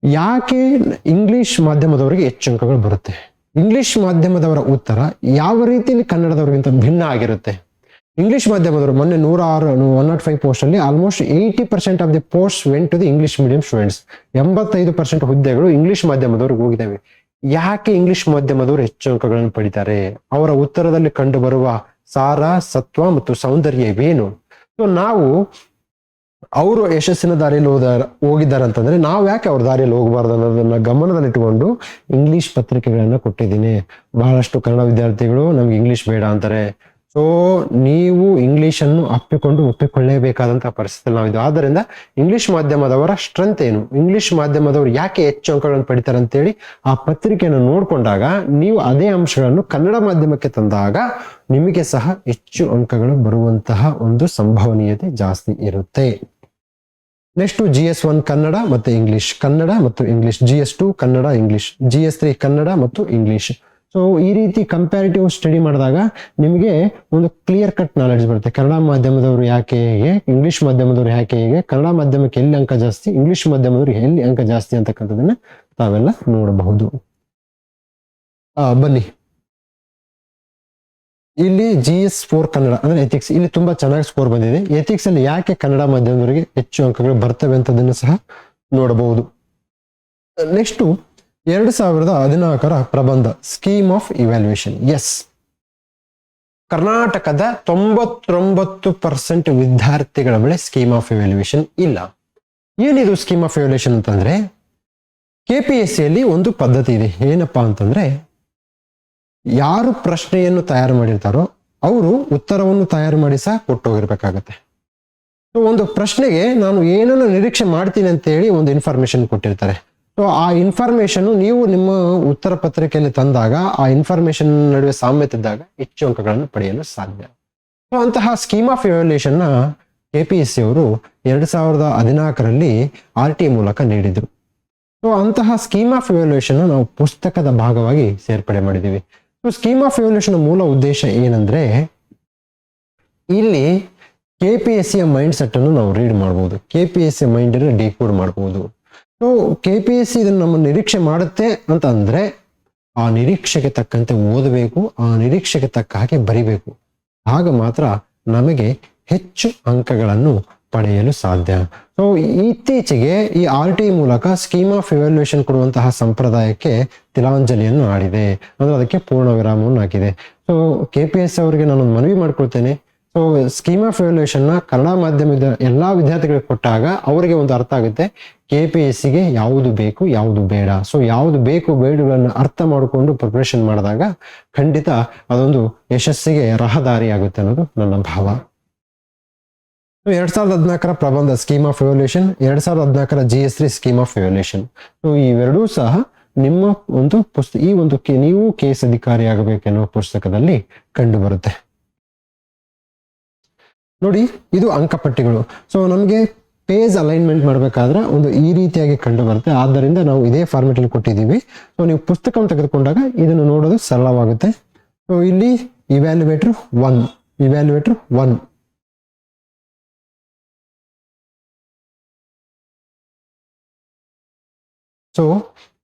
ಯಾಕೆ ಇಂಗ್ಲಿಷ್ ಮಾಧ್ಯಮದವರಿಗೆ ಹೆಚ್ಚು ಅಂಕಗಳು ಬರುತ್ತೆ? ಇಂಗ್ಲಿಷ್ ಮಾಧ್ಯಮದವರ ಉತ್ತರ ಯಾವ ರೀತಿಯಲ್ಲಿ ಕನ್ನಡದವರಿಗಿಂತ ಭಿನ್ನ ಆಗಿರುತ್ತೆ? ಇಂಗ್ಲಿಷ್ ಮಾಧ್ಯಮದವರು ಮೊನ್ನೆ ನೂರ ಆರು ಒನ್ ನಾಟ್ ಫೈವ್ ಪೋಸ್ಟ್ ಅಲ್ಲಿ almost eighty percent of the post went to the English medium students ಎಂಬತ್ತೈದು ಪರ್ಸೆಂಟ್ ಹುದ್ದೆಗಳು ಇಂಗ್ಲಿಷ್ ಮಾಧ್ಯಮದವ್ರಿಗೆ ಹೋಗಿದ್ದಾವೆ. ಯಾಕೆ ಇಂಗ್ಲಿಷ್ ಮಾಧ್ಯಮದವರು ಹೆಚ್ಚು ಅಂಕಗಳನ್ನು ಪಡಿತಾರೆ? ಅವರ ಉತ್ತರದಲ್ಲಿ ಕಂಡುಬರುವ ಸಾರ, ಸತ್ವ ಮತ್ತು ಸೌಂದರ್ಯವೇನು ಸೊ ನಾವು ಅವರು ಯಶಸ್ಸಿನ ದಾರಿಯಲ್ಲಿ ಹೋಗಿದ್ದಾರೆ ಅಂತಂದ್ರೆ ನಾವು ಯಾಕೆ ಅವ್ರ ದಾರಿಯಲ್ಲಿ ಹೋಗಬಾರ್ದು ಅನ್ನೋದನ್ನ ಗಮನದಲ್ಲಿಟ್ಟುಕೊಂಡು ಇಂಗ್ಲಿಷ್ ಪತ್ರಿಕೆಗಳನ್ನ ಕೊಟ್ಟಿದ್ದೀನಿ. ಬಹಳಷ್ಟು ಕನ್ನಡ ವಿದ್ಯಾರ್ಥಿಗಳು ನಮ್ಗೆ ಇಂಗ್ಲಿಷ್ ಬೇಡ ಅಂತಾರೆ. ಸೊ ನೀವು ಇಂಗ್ಲಿಷ್ ಅನ್ನು ಅಪ್ಪಿಕೊಂಡು ಒಪ್ಪಿಕೊಳ್ಳೇಬೇಕಾದಂತಹ ಪರಿಸ್ಥಿತಿ ನಾವಿದ್ದು ಆದ್ದರಿಂದ ಇಂಗ್ಲಿಷ್ ಮಾಧ್ಯಮದವರ ಸ್ಟ್ರೆಂತ್ ಏನು? ಇಂಗ್ಲಿಷ್ ಮಾಧ್ಯಮದವರು ಯಾಕೆ ಹೆಚ್ಚು ಅಂಕಗಳನ್ನು ಪಡಿತಾರೆ ಅಂತೇಳಿ ಆ ಪತ್ರಿಕೆಯನ್ನು ನೋಡಿಕೊಂಡಾಗ ನೀವು ಅದೇ ಅಂಶಗಳನ್ನು ಕನ್ನಡ ಮಾಧ್ಯಮಕ್ಕೆ ತಂದಾಗ ನಿಮಗೆ ಸಹ ಹೆಚ್ಚು ಅಂಕಗಳು ಬರುವಂತಹ ಒಂದು ಸಂಭವನೀಯತೆ ಜಾಸ್ತಿ ಇರುತ್ತೆ. Next G S one Kannada ಮತ್ತು ಇಂಗ್ಲಿಷ್ ಕನ್ನಡ ಮತ್ತು English G S two Kannada English G S three Kannada ಮತ್ತು ಇಂಗ್ಲಿಷ್ ಸೊ ಈ ರೀತಿ ಕಂಪ್ಯಾರಿಟಿವ್ ಸ್ಟಡಿ ಮಾಡಿದಾಗ ನಿಮಗೆ ಒಂದು ಕ್ಲಿಯರ್ ಕಟ್ ನಾಲೆಡ್ಜ್ ಬರುತ್ತೆ. ಕನ್ನಡ ಮಾಧ್ಯಮದವರು ಯಾಕೆ ಹೇಗೆ ಇಂಗ್ಲಿಷ್ ಮಾಧ್ಯಮದವರು ಯಾಕೆ ಹೇಗೆ, ಕನ್ನಡ ಮಾಧ್ಯಮಕ್ಕೆ ಎಲ್ಲಿ ಅಂಕ ಜಾಸ್ತಿ ಇಂಗ್ಲಿಷ್ ಮಾಧ್ಯಮದವರು ಎಲ್ಲಿ ಅಂಕ ಜಾಸ್ತಿ ಅಂತಕ್ಕಂಥದ್ದನ್ನ ತಾವೆಲ್ಲ ನೋಡಬಹುದು. ಬನ್ನಿ. ಇಲ್ಲಿ ಜಿ ಎಸ್ ಫೋರ್ ಕನ್ನಡ, ಅಂದ್ರೆ ಎಥಿಕ್ಸ್ ಇಲ್ಲಿ ತುಂಬಾ ಚೆನ್ನಾಗಿ ಸ್ಕೋರ್ ಬಂದಿದೆ. ಎಥಿಕ್ಸ್ ಅಲ್ಲಿ ಯಾಕೆ ಕನ್ನಡ ಮಾಧ್ಯಮದವರಿಗೆ ಹೆಚ್ಚು ಅಂಕಗಳು ಬರ್ತವೆ ಅಂತದನ್ನು ಸಹ ನೋಡಬಹುದು. ನೆಕ್ಸ್ಟ್ ಎರಡು ಸಾವಿರದ ಹದಿನಾಲ್ಕರ ಪ್ರಬಂಧ ಸ್ಕೀಮ್ ಆಫ್ ಇವ್ಯಾಲ್ಯೂಯೇಷನ್ ಎಸ್ ಕರ್ನಾಟಕದ ತೊಂಬತ್ತೊಂಬತ್ತು ಪರ್ಸೆಂಟ್ ವಿದ್ಯಾರ್ಥಿಗಳ ಬಳಿ ಸ್ಕೀಮ್ ಆಫ್ ಇವ್ಯಾಲ್ಯೂಯೇಷನ್ ಇಲ್ಲ. ಏನಿದು ಸ್ಕೀಮ್ ಆಫ್ ಇವ್ಯಾಲ್ಯೂಯೇಷನ್ ಅಂತಂದ್ರೆ ಕೆ ಪಿ ಎಸ್ ಸಿಯಲ್ಲಿ ಒಂದು ಪದ್ಧತಿ ಇದೆ. ಏನಪ್ಪಾ ಅಂತಂದ್ರೆ, ಯಾರು ಪ್ರಶ್ನೆಯನ್ನು ತಯಾರು ಮಾಡಿರ್ತಾರೋ, ಅವರು ಉತ್ತರವನ್ನು ತಯಾರು ಮಾಡಿ ಸಹ ಕೊಟ್ಟು ಹೋಗಿರ್ಬೇಕಾಗತ್ತೆ ಒಂದು ಪ್ರಶ್ನೆಗೆ ನಾನು ಏನನ್ನು ನಿರೀಕ್ಷೆ ಮಾಡ್ತೀನಿ ಅಂತ ಹೇಳಿ ಒಂದು ಇನ್ಫಾರ್ಮೇಶನ್ ಕೊಟ್ಟಿರ್ತಾರೆ. ಸೊ ಆ ಇನ್ಫಾರ್ಮೇಶನ್ ನೀವು ನಿಮ್ಮ ಉತ್ತರ ಪತ್ರಿಕೆಯಲ್ಲಿ ತಂದಾಗ, ಆ ಇನ್ಫಾರ್ಮೇಶನ್ ನಡುವೆ ಸಾಮ್ಯತೆ ಇದ್ದಾಗ ಹೆಚ್ಚು ಅಂಕಗಳನ್ನು ಪಡೆಯಲು ಸಾಧ್ಯ. ಸೊ ಅಂತಹ ಸ್ಕೀಮ್ ಆಫ್ ಇವ್ಯಾಲ್ಯೂಯೇಷನ್ನ ಕೆ ಪಿ ಎಸ್ ಸಿ ಅವರು ಎರಡ್ ಸಾವಿರದ ಹದಿನಾಲ್ಕರಲ್ಲಿ ಆರ್ ಟಿ ಮೂಲಕ ನೀಡಿದ್ರು. ಸೊ ಅಂತಹ ಸ್ಕೀಮ್ ಆಫ್ ಇವ್ಯಾಲ್ಯೂಯೇಷನ್ ನಾವು ಪುಸ್ತಕದ ಭಾಗವಾಗಿ ಸೇರ್ಪಡೆ ಮಾಡಿದ್ದೀವಿ. ಸೊ ಸ್ಕೀಮ್ ಆಫ್ ಇವ್ಯಾಲ್ಯೂಯೇಷನ್ ಮೂಲ ಉದ್ದೇಶ ಏನಂದ್ರೆ, ಇಲ್ಲಿ ಕೆ ಪಿ ಎಸ್ ಸಿಯ ಮೈಂಡ್ ಸೆಟ್ ಅನ್ನು ನಾವು ರೀಡ್ ಮಾಡಬಹುದು K P S C mind ಅನ್ನು ಡಿಕೋಡ್ ಮಾಡಬಹುದು so K P S C ಇದನ್ನು ನಮ್ಮ ನಿರೀಕ್ಷೆ ಮಾಡುತ್ತೆ ಅಂತ ಅಂದರೆ ಆ ನಿರೀಕ್ಷೆಗೆ ತಕ್ಕಂತೆ ಓದಬೇಕು, ಆ ನಿರೀಕ್ಷೆಗೆ ತಕ್ಕ ಹಾಗೆ ಬರಿಬೇಕು. ಆಗ ಮಾತ್ರ ನಮಗೆ ಹೆಚ್ಚು ಅಂಕಗಳನ್ನು ಪಡೆಯಲು ಸಾಧ್ಯ. ಸೊ ಇತ್ತೀಚೆಗೆ ಈ ಆರ್ ಟಿ ಮೂಲಕ ಸ್ಕೀಮ್ ಆಫ್ ಇವ್ಯಾಲ್ಯೂಯೇಷನ್ ಕೊಡುವಂತಹ ಸಂಪ್ರದಾಯಕ್ಕೆ ತಿಲಾಂಜಲಿಯನ್ನು ಆಡಿದೆ. ಅಂದ್ರೆ ಅದಕ್ಕೆ ಪೂರ್ಣ ವಿರಾಮವನ್ನು ಹಾಕಿದೆ ಸೊ ಕೆ ಪಿ ಎಸ್ ಅವರಿಗೆ ನಾನೊಂದು ಮನವಿ ಮಾಡ್ಕೊಳ್ತೇನೆ. ಸೊ ಸ್ಕೀಮ್ ಆಫ್ ಇವ್ಯಾಲ್ಯೂಯೇಷನ್ನ ಕನ್ನಡ ಮಾಧ್ಯಮದ ಎಲ್ಲ ವಿದ್ಯಾರ್ಥಿಗಳಿಗೆ ಕೊಟ್ಟಾಗ ಅವರಿಗೆ ಒಂದು ಅರ್ಥ ಆಗುತ್ತೆ. ಕೆ ಪಿ ಎಸ್ ಸಿಗೆ ಯಾವುದು ಬೇಕು, ಯಾವುದು ಬೇಡ. ಸೊ ಯಾವುದು ಬೇಕು, ಬೇಡಗಳನ್ನು ಅರ್ಥ ಮಾಡಿಕೊಂಡು ಪ್ರಿಪ್ರೇಷನ್ ಮಾಡಿದಾಗ ಖಂಡಿತ ಅದೊಂದು ಯಶಸ್ಸಿಗೆ ರಹದಾರಿ ಆಗುತ್ತೆ ಅನ್ನೋದು ನನ್ನ ಭಾವ. ಎರಡ್ ಸಾವಿರದ ಹದಿನಾಲ್ಕರ ಪ್ರಬಂಧ ಸ್ಕೀಮ್ ಆಫ್ ಎವಲ್ಯೂಷನ್ ಎರಡ್ ಸಾವಿರದ ಹದಿನಾಲ್ಕರ G S three scheme of evaluation so ಇವೆರಡೂ ಸಹ ನಿಮ್ಮ ಒಂದು ಪುಸ್ತಕ ಈ ಒಂದು ನೀವು ಕೇಸ್ ಅಧಿಕಾರಿ ಆಗಬೇಕೆನ್ನುವ ಪುಸ್ತಕದಲ್ಲಿ ಕಂಡು ಬರುತ್ತೆ ನೋಡಿ, ಇದು ಅಂಕಪಟ್ಟಿಗಳು ಸೊ ನಮಗೆ ಪೇಜ್ ಅಲೈನ್ಮೆಂಟ್ ಮಾಡಬೇಕಾದ್ರೆ ಒಂದು ಈ ರೀತಿಯಾಗಿ ಕಂಡು ಬರುತ್ತೆ ಆದ್ದರಿಂದ ನಾವು ಇದೇ ಫಾರ್ಮೆಟ್ ಅಲ್ಲಿ ಕೊಟ್ಟಿದ್ದೀವಿ. ಸೊ ನೀವು ಪುಸ್ತಕವನ್ನು ತೆಗೆದುಕೊಂಡಾಗ ಇದನ್ನು ನೋಡೋದು ಸರಳವಾಗುತ್ತೆ. ಸೊ ಇಲ್ಲಿ evaluator one evaluator one so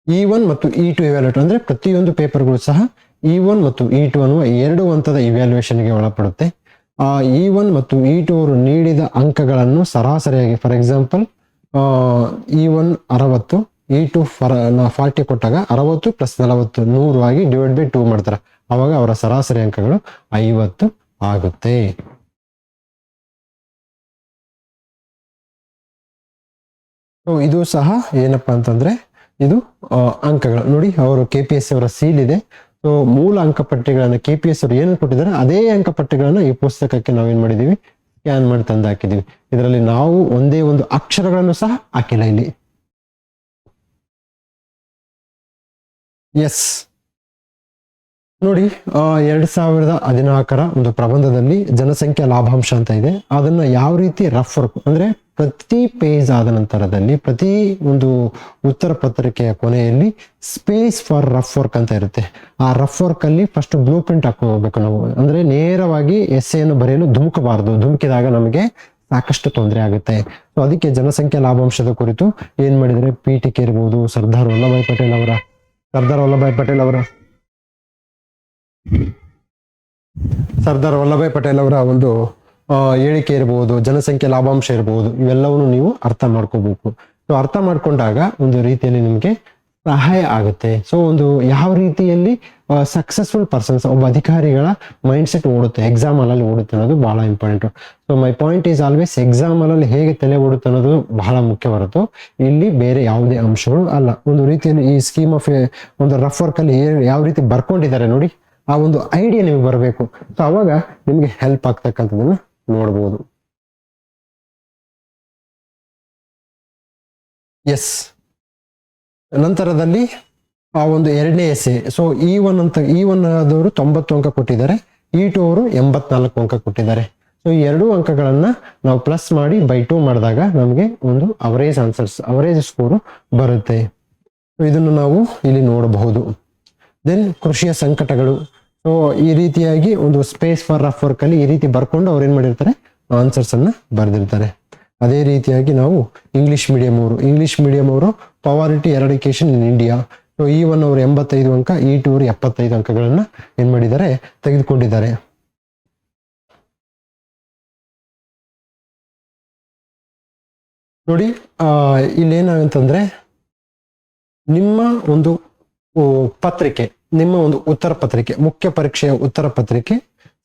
E one ಮತ್ತು ಇ ಟು ಇವ್ಯಾಲ್ಯೂಟ್ ಅಂದ್ರೆ ಪ್ರತಿಯೊಂದು ಪೇಪರ್ಗಳು ಸಹ ಇ ಒನ್ ಮತ್ತು ಇ ಟು ಅನ್ನುವ ಎರಡು ಹಂತದ ಇವ್ಯಾಲ್ಯೂಯೇಷನ್ಗೆ ಒಳಪಡುತ್ತೆ. ಆ ಇ ಒನ್ ಮತ್ತು ಇ ಟು ಅವರು ನೀಡಿದ ಅಂಕಗಳನ್ನು ಸರಾಸರಿಯಾಗಿ ಫಾರ್ ಎಕ್ಸಾಂಪಲ್ ಇ ಒನ್ ಅರವತ್ತು ಇ ಟು ಫರ್ ಫಾರ್ಟಿ ಕೊಟ್ಟಾಗ ಅರವತ್ತು ಪ್ಲಸ್ ನಲವತ್ತು, ನೂರು ಆಗಿ ಡಿವೈಡ್ ಬೈ ಟೂ ಮಾಡ್ತಾರೆ. ಅವಾಗ ಅವರ ಸರಾಸರಿ ಅಂಕಗಳು ಐವತ್ತು ಆಗುತ್ತೆ. ಸೊ ಇದು ಸಹ ಏನಪ್ಪಾ ಅಂತಂದ್ರೆ, ಇದು ಅಂಕಗಳು. ನೋಡಿ, ಅವರು ಕೆ ಪಿ ಎಸ್ ಅವರ ಸೀಲ್ ಇದೆ. ಸೊ ಮೂಲ ಅಂಕಪಟ್ಟಿಗಳನ್ನ ಕೆ ಪಿ ಎಸ್ ಅವರು ಏನು ಕೊಟ್ಟಿದ್ದಾರೆ, ಅದೇ ಅಂಕಪಟ್ಟಿಗಳನ್ನ ಈ ಪುಸ್ತಕಕ್ಕೆ ನಾವೇನ್ ಮಾಡಿದೀವಿ? ಸ್ಕ್ಯಾನ್ ಮಾಡಿ ತಂದು ಹಾಕಿದೀವಿ ಇದರಲ್ಲಿ ನಾವು ಒಂದೇ ಒಂದು ಅಕ್ಷರಗಳನ್ನು ಸಹ ಹಾಕಿಲ್ಲ ಇಲ್ಲಿ. ಎಸ್ ನೋಡಿ ಎರಡ್ ಸಾವಿರದ ಹದಿನಾಲ್ಕರ ಒಂದು ಪ್ರಬಂಧದಲ್ಲಿ ಜನಸಂಖ್ಯಾ ಲಾಭಾಂಶ ಅಂತ ಇದೆ. ಅದನ್ನ ಯಾವ ರೀತಿ ರಫ್ ವರ್ಕ್ ಅಂದ್ರೆ ಪ್ರತಿ ಪೇಜ್ ಆದ ನಂತರದಲ್ಲಿ, ಪ್ರತಿ ಒಂದು ಉತ್ತರ ಪತ್ರಿಕೆಯ ಕೊನೆಯಲ್ಲಿ ಸ್ಪೇಸ್ ಫಾರ್ ರಫ್ ವರ್ಕ್ ಅಂತ ಇರುತ್ತೆ. ಆ ರಫ್ ವರ್ಕ್ ಅಲ್ಲಿ ಫಸ್ಟ್ ಬ್ಲೂ ಪ್ರಿಂಟ್ ಹಾಕೋಬೇಕು ನಾವು. ಅಂದ್ರೆ ನೇರವಾಗಿ ಎಸ್ಸೆಯನ್ನು ಬರೆಯಲು ಧುಮುಕಬಾರದು. ಧುಮುಕಿದಾಗ ನಮಗೆ ಸಾಕಷ್ಟು ತೊಂದರೆ ಆಗುತ್ತೆ. ಸೊ ಅದಕ್ಕೆ ಜನಸಂಖ್ಯಾ ಲಾಭಾಂಶದ ಕುರಿತು ಏನ್ ಮಾಡಿದರೆ ಪೀಠಿಕೆ ಇರ್ಬೋದು, ಸರ್ದಾರ್ ವಲ್ಲಭಾಯ್ ಪಟೇಲ್ ಅವರ ಸರ್ದಾರ್ ವಲ್ಲಭಾಯ್ ಪಟೇಲ್ ಅವರ ಸರ್ದಾರ್ ವಲ್ಲಭಾಯ್ ಪಟೇಲ್ ಅವರ ಒಂದು ಹೇಳಿಕೆ ಇರಬಹುದು ಜನಸಂಖ್ಯೆ ಲಾಭಾಂಶ ಇರಬಹುದು ಇವೆಲ್ಲವನ್ನು ನೀವು ಅರ್ಥ ಮಾಡ್ಕೋಬೇಕು. ಸೊ, ಅರ್ಥ ಮಾಡ್ಕೊಂಡಾಗ ಒಂದು ರೀತಿಯಲ್ಲಿ ನಿಮಗೆ ಸಹಾಯ ಆಗುತ್ತೆ. ಸೊ, ಒಂದು ಯಾವ ರೀತಿಯಲ್ಲಿ ಸಕ್ಸಸ್ಫುಲ್ ಪರ್ಸನ್ಸ್ ಒಬ್ಬ ಅಧಿಕಾರಿಗಳ ಮೈಂಡ್ ಸೆಟ್ ಓಡುತ್ತೆ ಎಕ್ಸಾಮ್ ಅಲ್ಲಿ ಓಡುತ್ತೆ ಅನ್ನೋದು ಬಹಳ important so my point is always exam ಅಲ್ಲಿ ಹೇಗೆ ತಲೆ ಓಡುತ್ತೆ ಅನ್ನೋದು ಬಹಳ ಮುಖ್ಯ ಹೊರತು, ಇಲ್ಲಿ ಬೇರೆ ಯಾವುದೇ ಅಂಶಗಳು ಅಲ್ಲ. ಒಂದು ರೀತಿಯಲ್ಲಿ ಈ ಸ್ಕೀಮ್ ಆಫ್ ಒಂದು ರಫ್ ವರ್ಕ್ ಅಲ್ಲಿ ಯಾವ ರೀತಿ ಬರ್ಕೊಂಡಿದ್ದಾರೆ ನೋಡಿ ಆ ಒಂದು ಐಡಿಯಾ ನಿಮಗೆ ಬರಬೇಕು. ಸೊ ಅವಾಗ ನಿಮಗೆ ಹೆಲ್ಪ್ ಆಗ್ತಕ್ಕಂಥದ್ದನ್ನ ನೋಡ್ಬೋದು. ಎಸ್ ನಂತರದಲ್ಲಿ ಆ ಒಂದು ಎರಡನೇ ಎಸೆ ಸೊ ಇ ಒನ್ ಅಂತ ಇ ಒನ್ ಆದವರು ತೊಂಬತ್ತು ಅಂಕ ಕೊಟ್ಟಿದ್ದಾರೆ. ಇ ಟು ಅವರು ಎಂಬತ್ನಾಲ್ಕು ಅಂಕ ಕೊಟ್ಟಿದ್ದಾರೆ. ಸೊ ಈ ಎರಡೂ ಅಂಕಗಳನ್ನ ನಾವು ಪ್ಲಸ್ ಮಾಡಿ ಬೈ ಟು ಮಾಡಿದಾಗ ನಮಗೆ ಒಂದು ಅವರೇಜ್ ಆನ್ಸರ್ಸ್ ಅವರೇಜ್ ಸ್ಕೋರು ಬರುತ್ತೆ. ಇದನ್ನು ನಾವು ಇಲ್ಲಿ ನೋಡಬಹುದು. ದೆನ್ ಕೃಷಿಯ ಸಂಕಟಗಳು. ಸೊ ಈ ರೀತಿಯಾಗಿ ಒಂದು ಸ್ಪೇಸ್ ಫಾರ್ ರಫ್ ವರ್ಕ್ ಅಲ್ಲಿ ಈ ರೀತಿ ಬರ್ಕೊಂಡು ಅವ್ರು ಏನ್ ಮಾಡಿರ್ತಾರೆ? ಆನ್ಸರ್ಸ್ ಅನ್ನ ಬರೆದಿರ್ತಾರೆ. ಅದೇ ರೀತಿಯಾಗಿ ನಾವು ಇಂಗ್ಲಿಷ್ ಮೀಡಿಯಂ ಅವರು. ಇಂಗ್ಲಿಷ್ ಮೀಡಿಯಂ ಅವರು poverty eradication in India so E one ಅವರು ಎಂಬತ್ತೈದು ಅಂಕ ಈ ಟು ಅವರು ಎಪ್ಪತ್ತೈದು ಅಂಕಗಳನ್ನ ಏನ್ ಮಾಡಿದ್ದಾರೆ? ತೆಗೆದುಕೊಂಡಿದ್ದಾರೆ. ನೋಡಿ ಇಲ್ಲೇನಾಗಂತಂದ್ರೆ ನಿಮ್ಮ ಒಂದು ಪತ್ರಿಕೆ. ನಿಮ್ಮ ಒಂದು ಉತ್ತರ ಪತ್ರಿಕೆ, ಮುಖ್ಯ ಪರೀಕ್ಷೆಯ ಉತ್ತರ ಪತ್ರಿಕೆ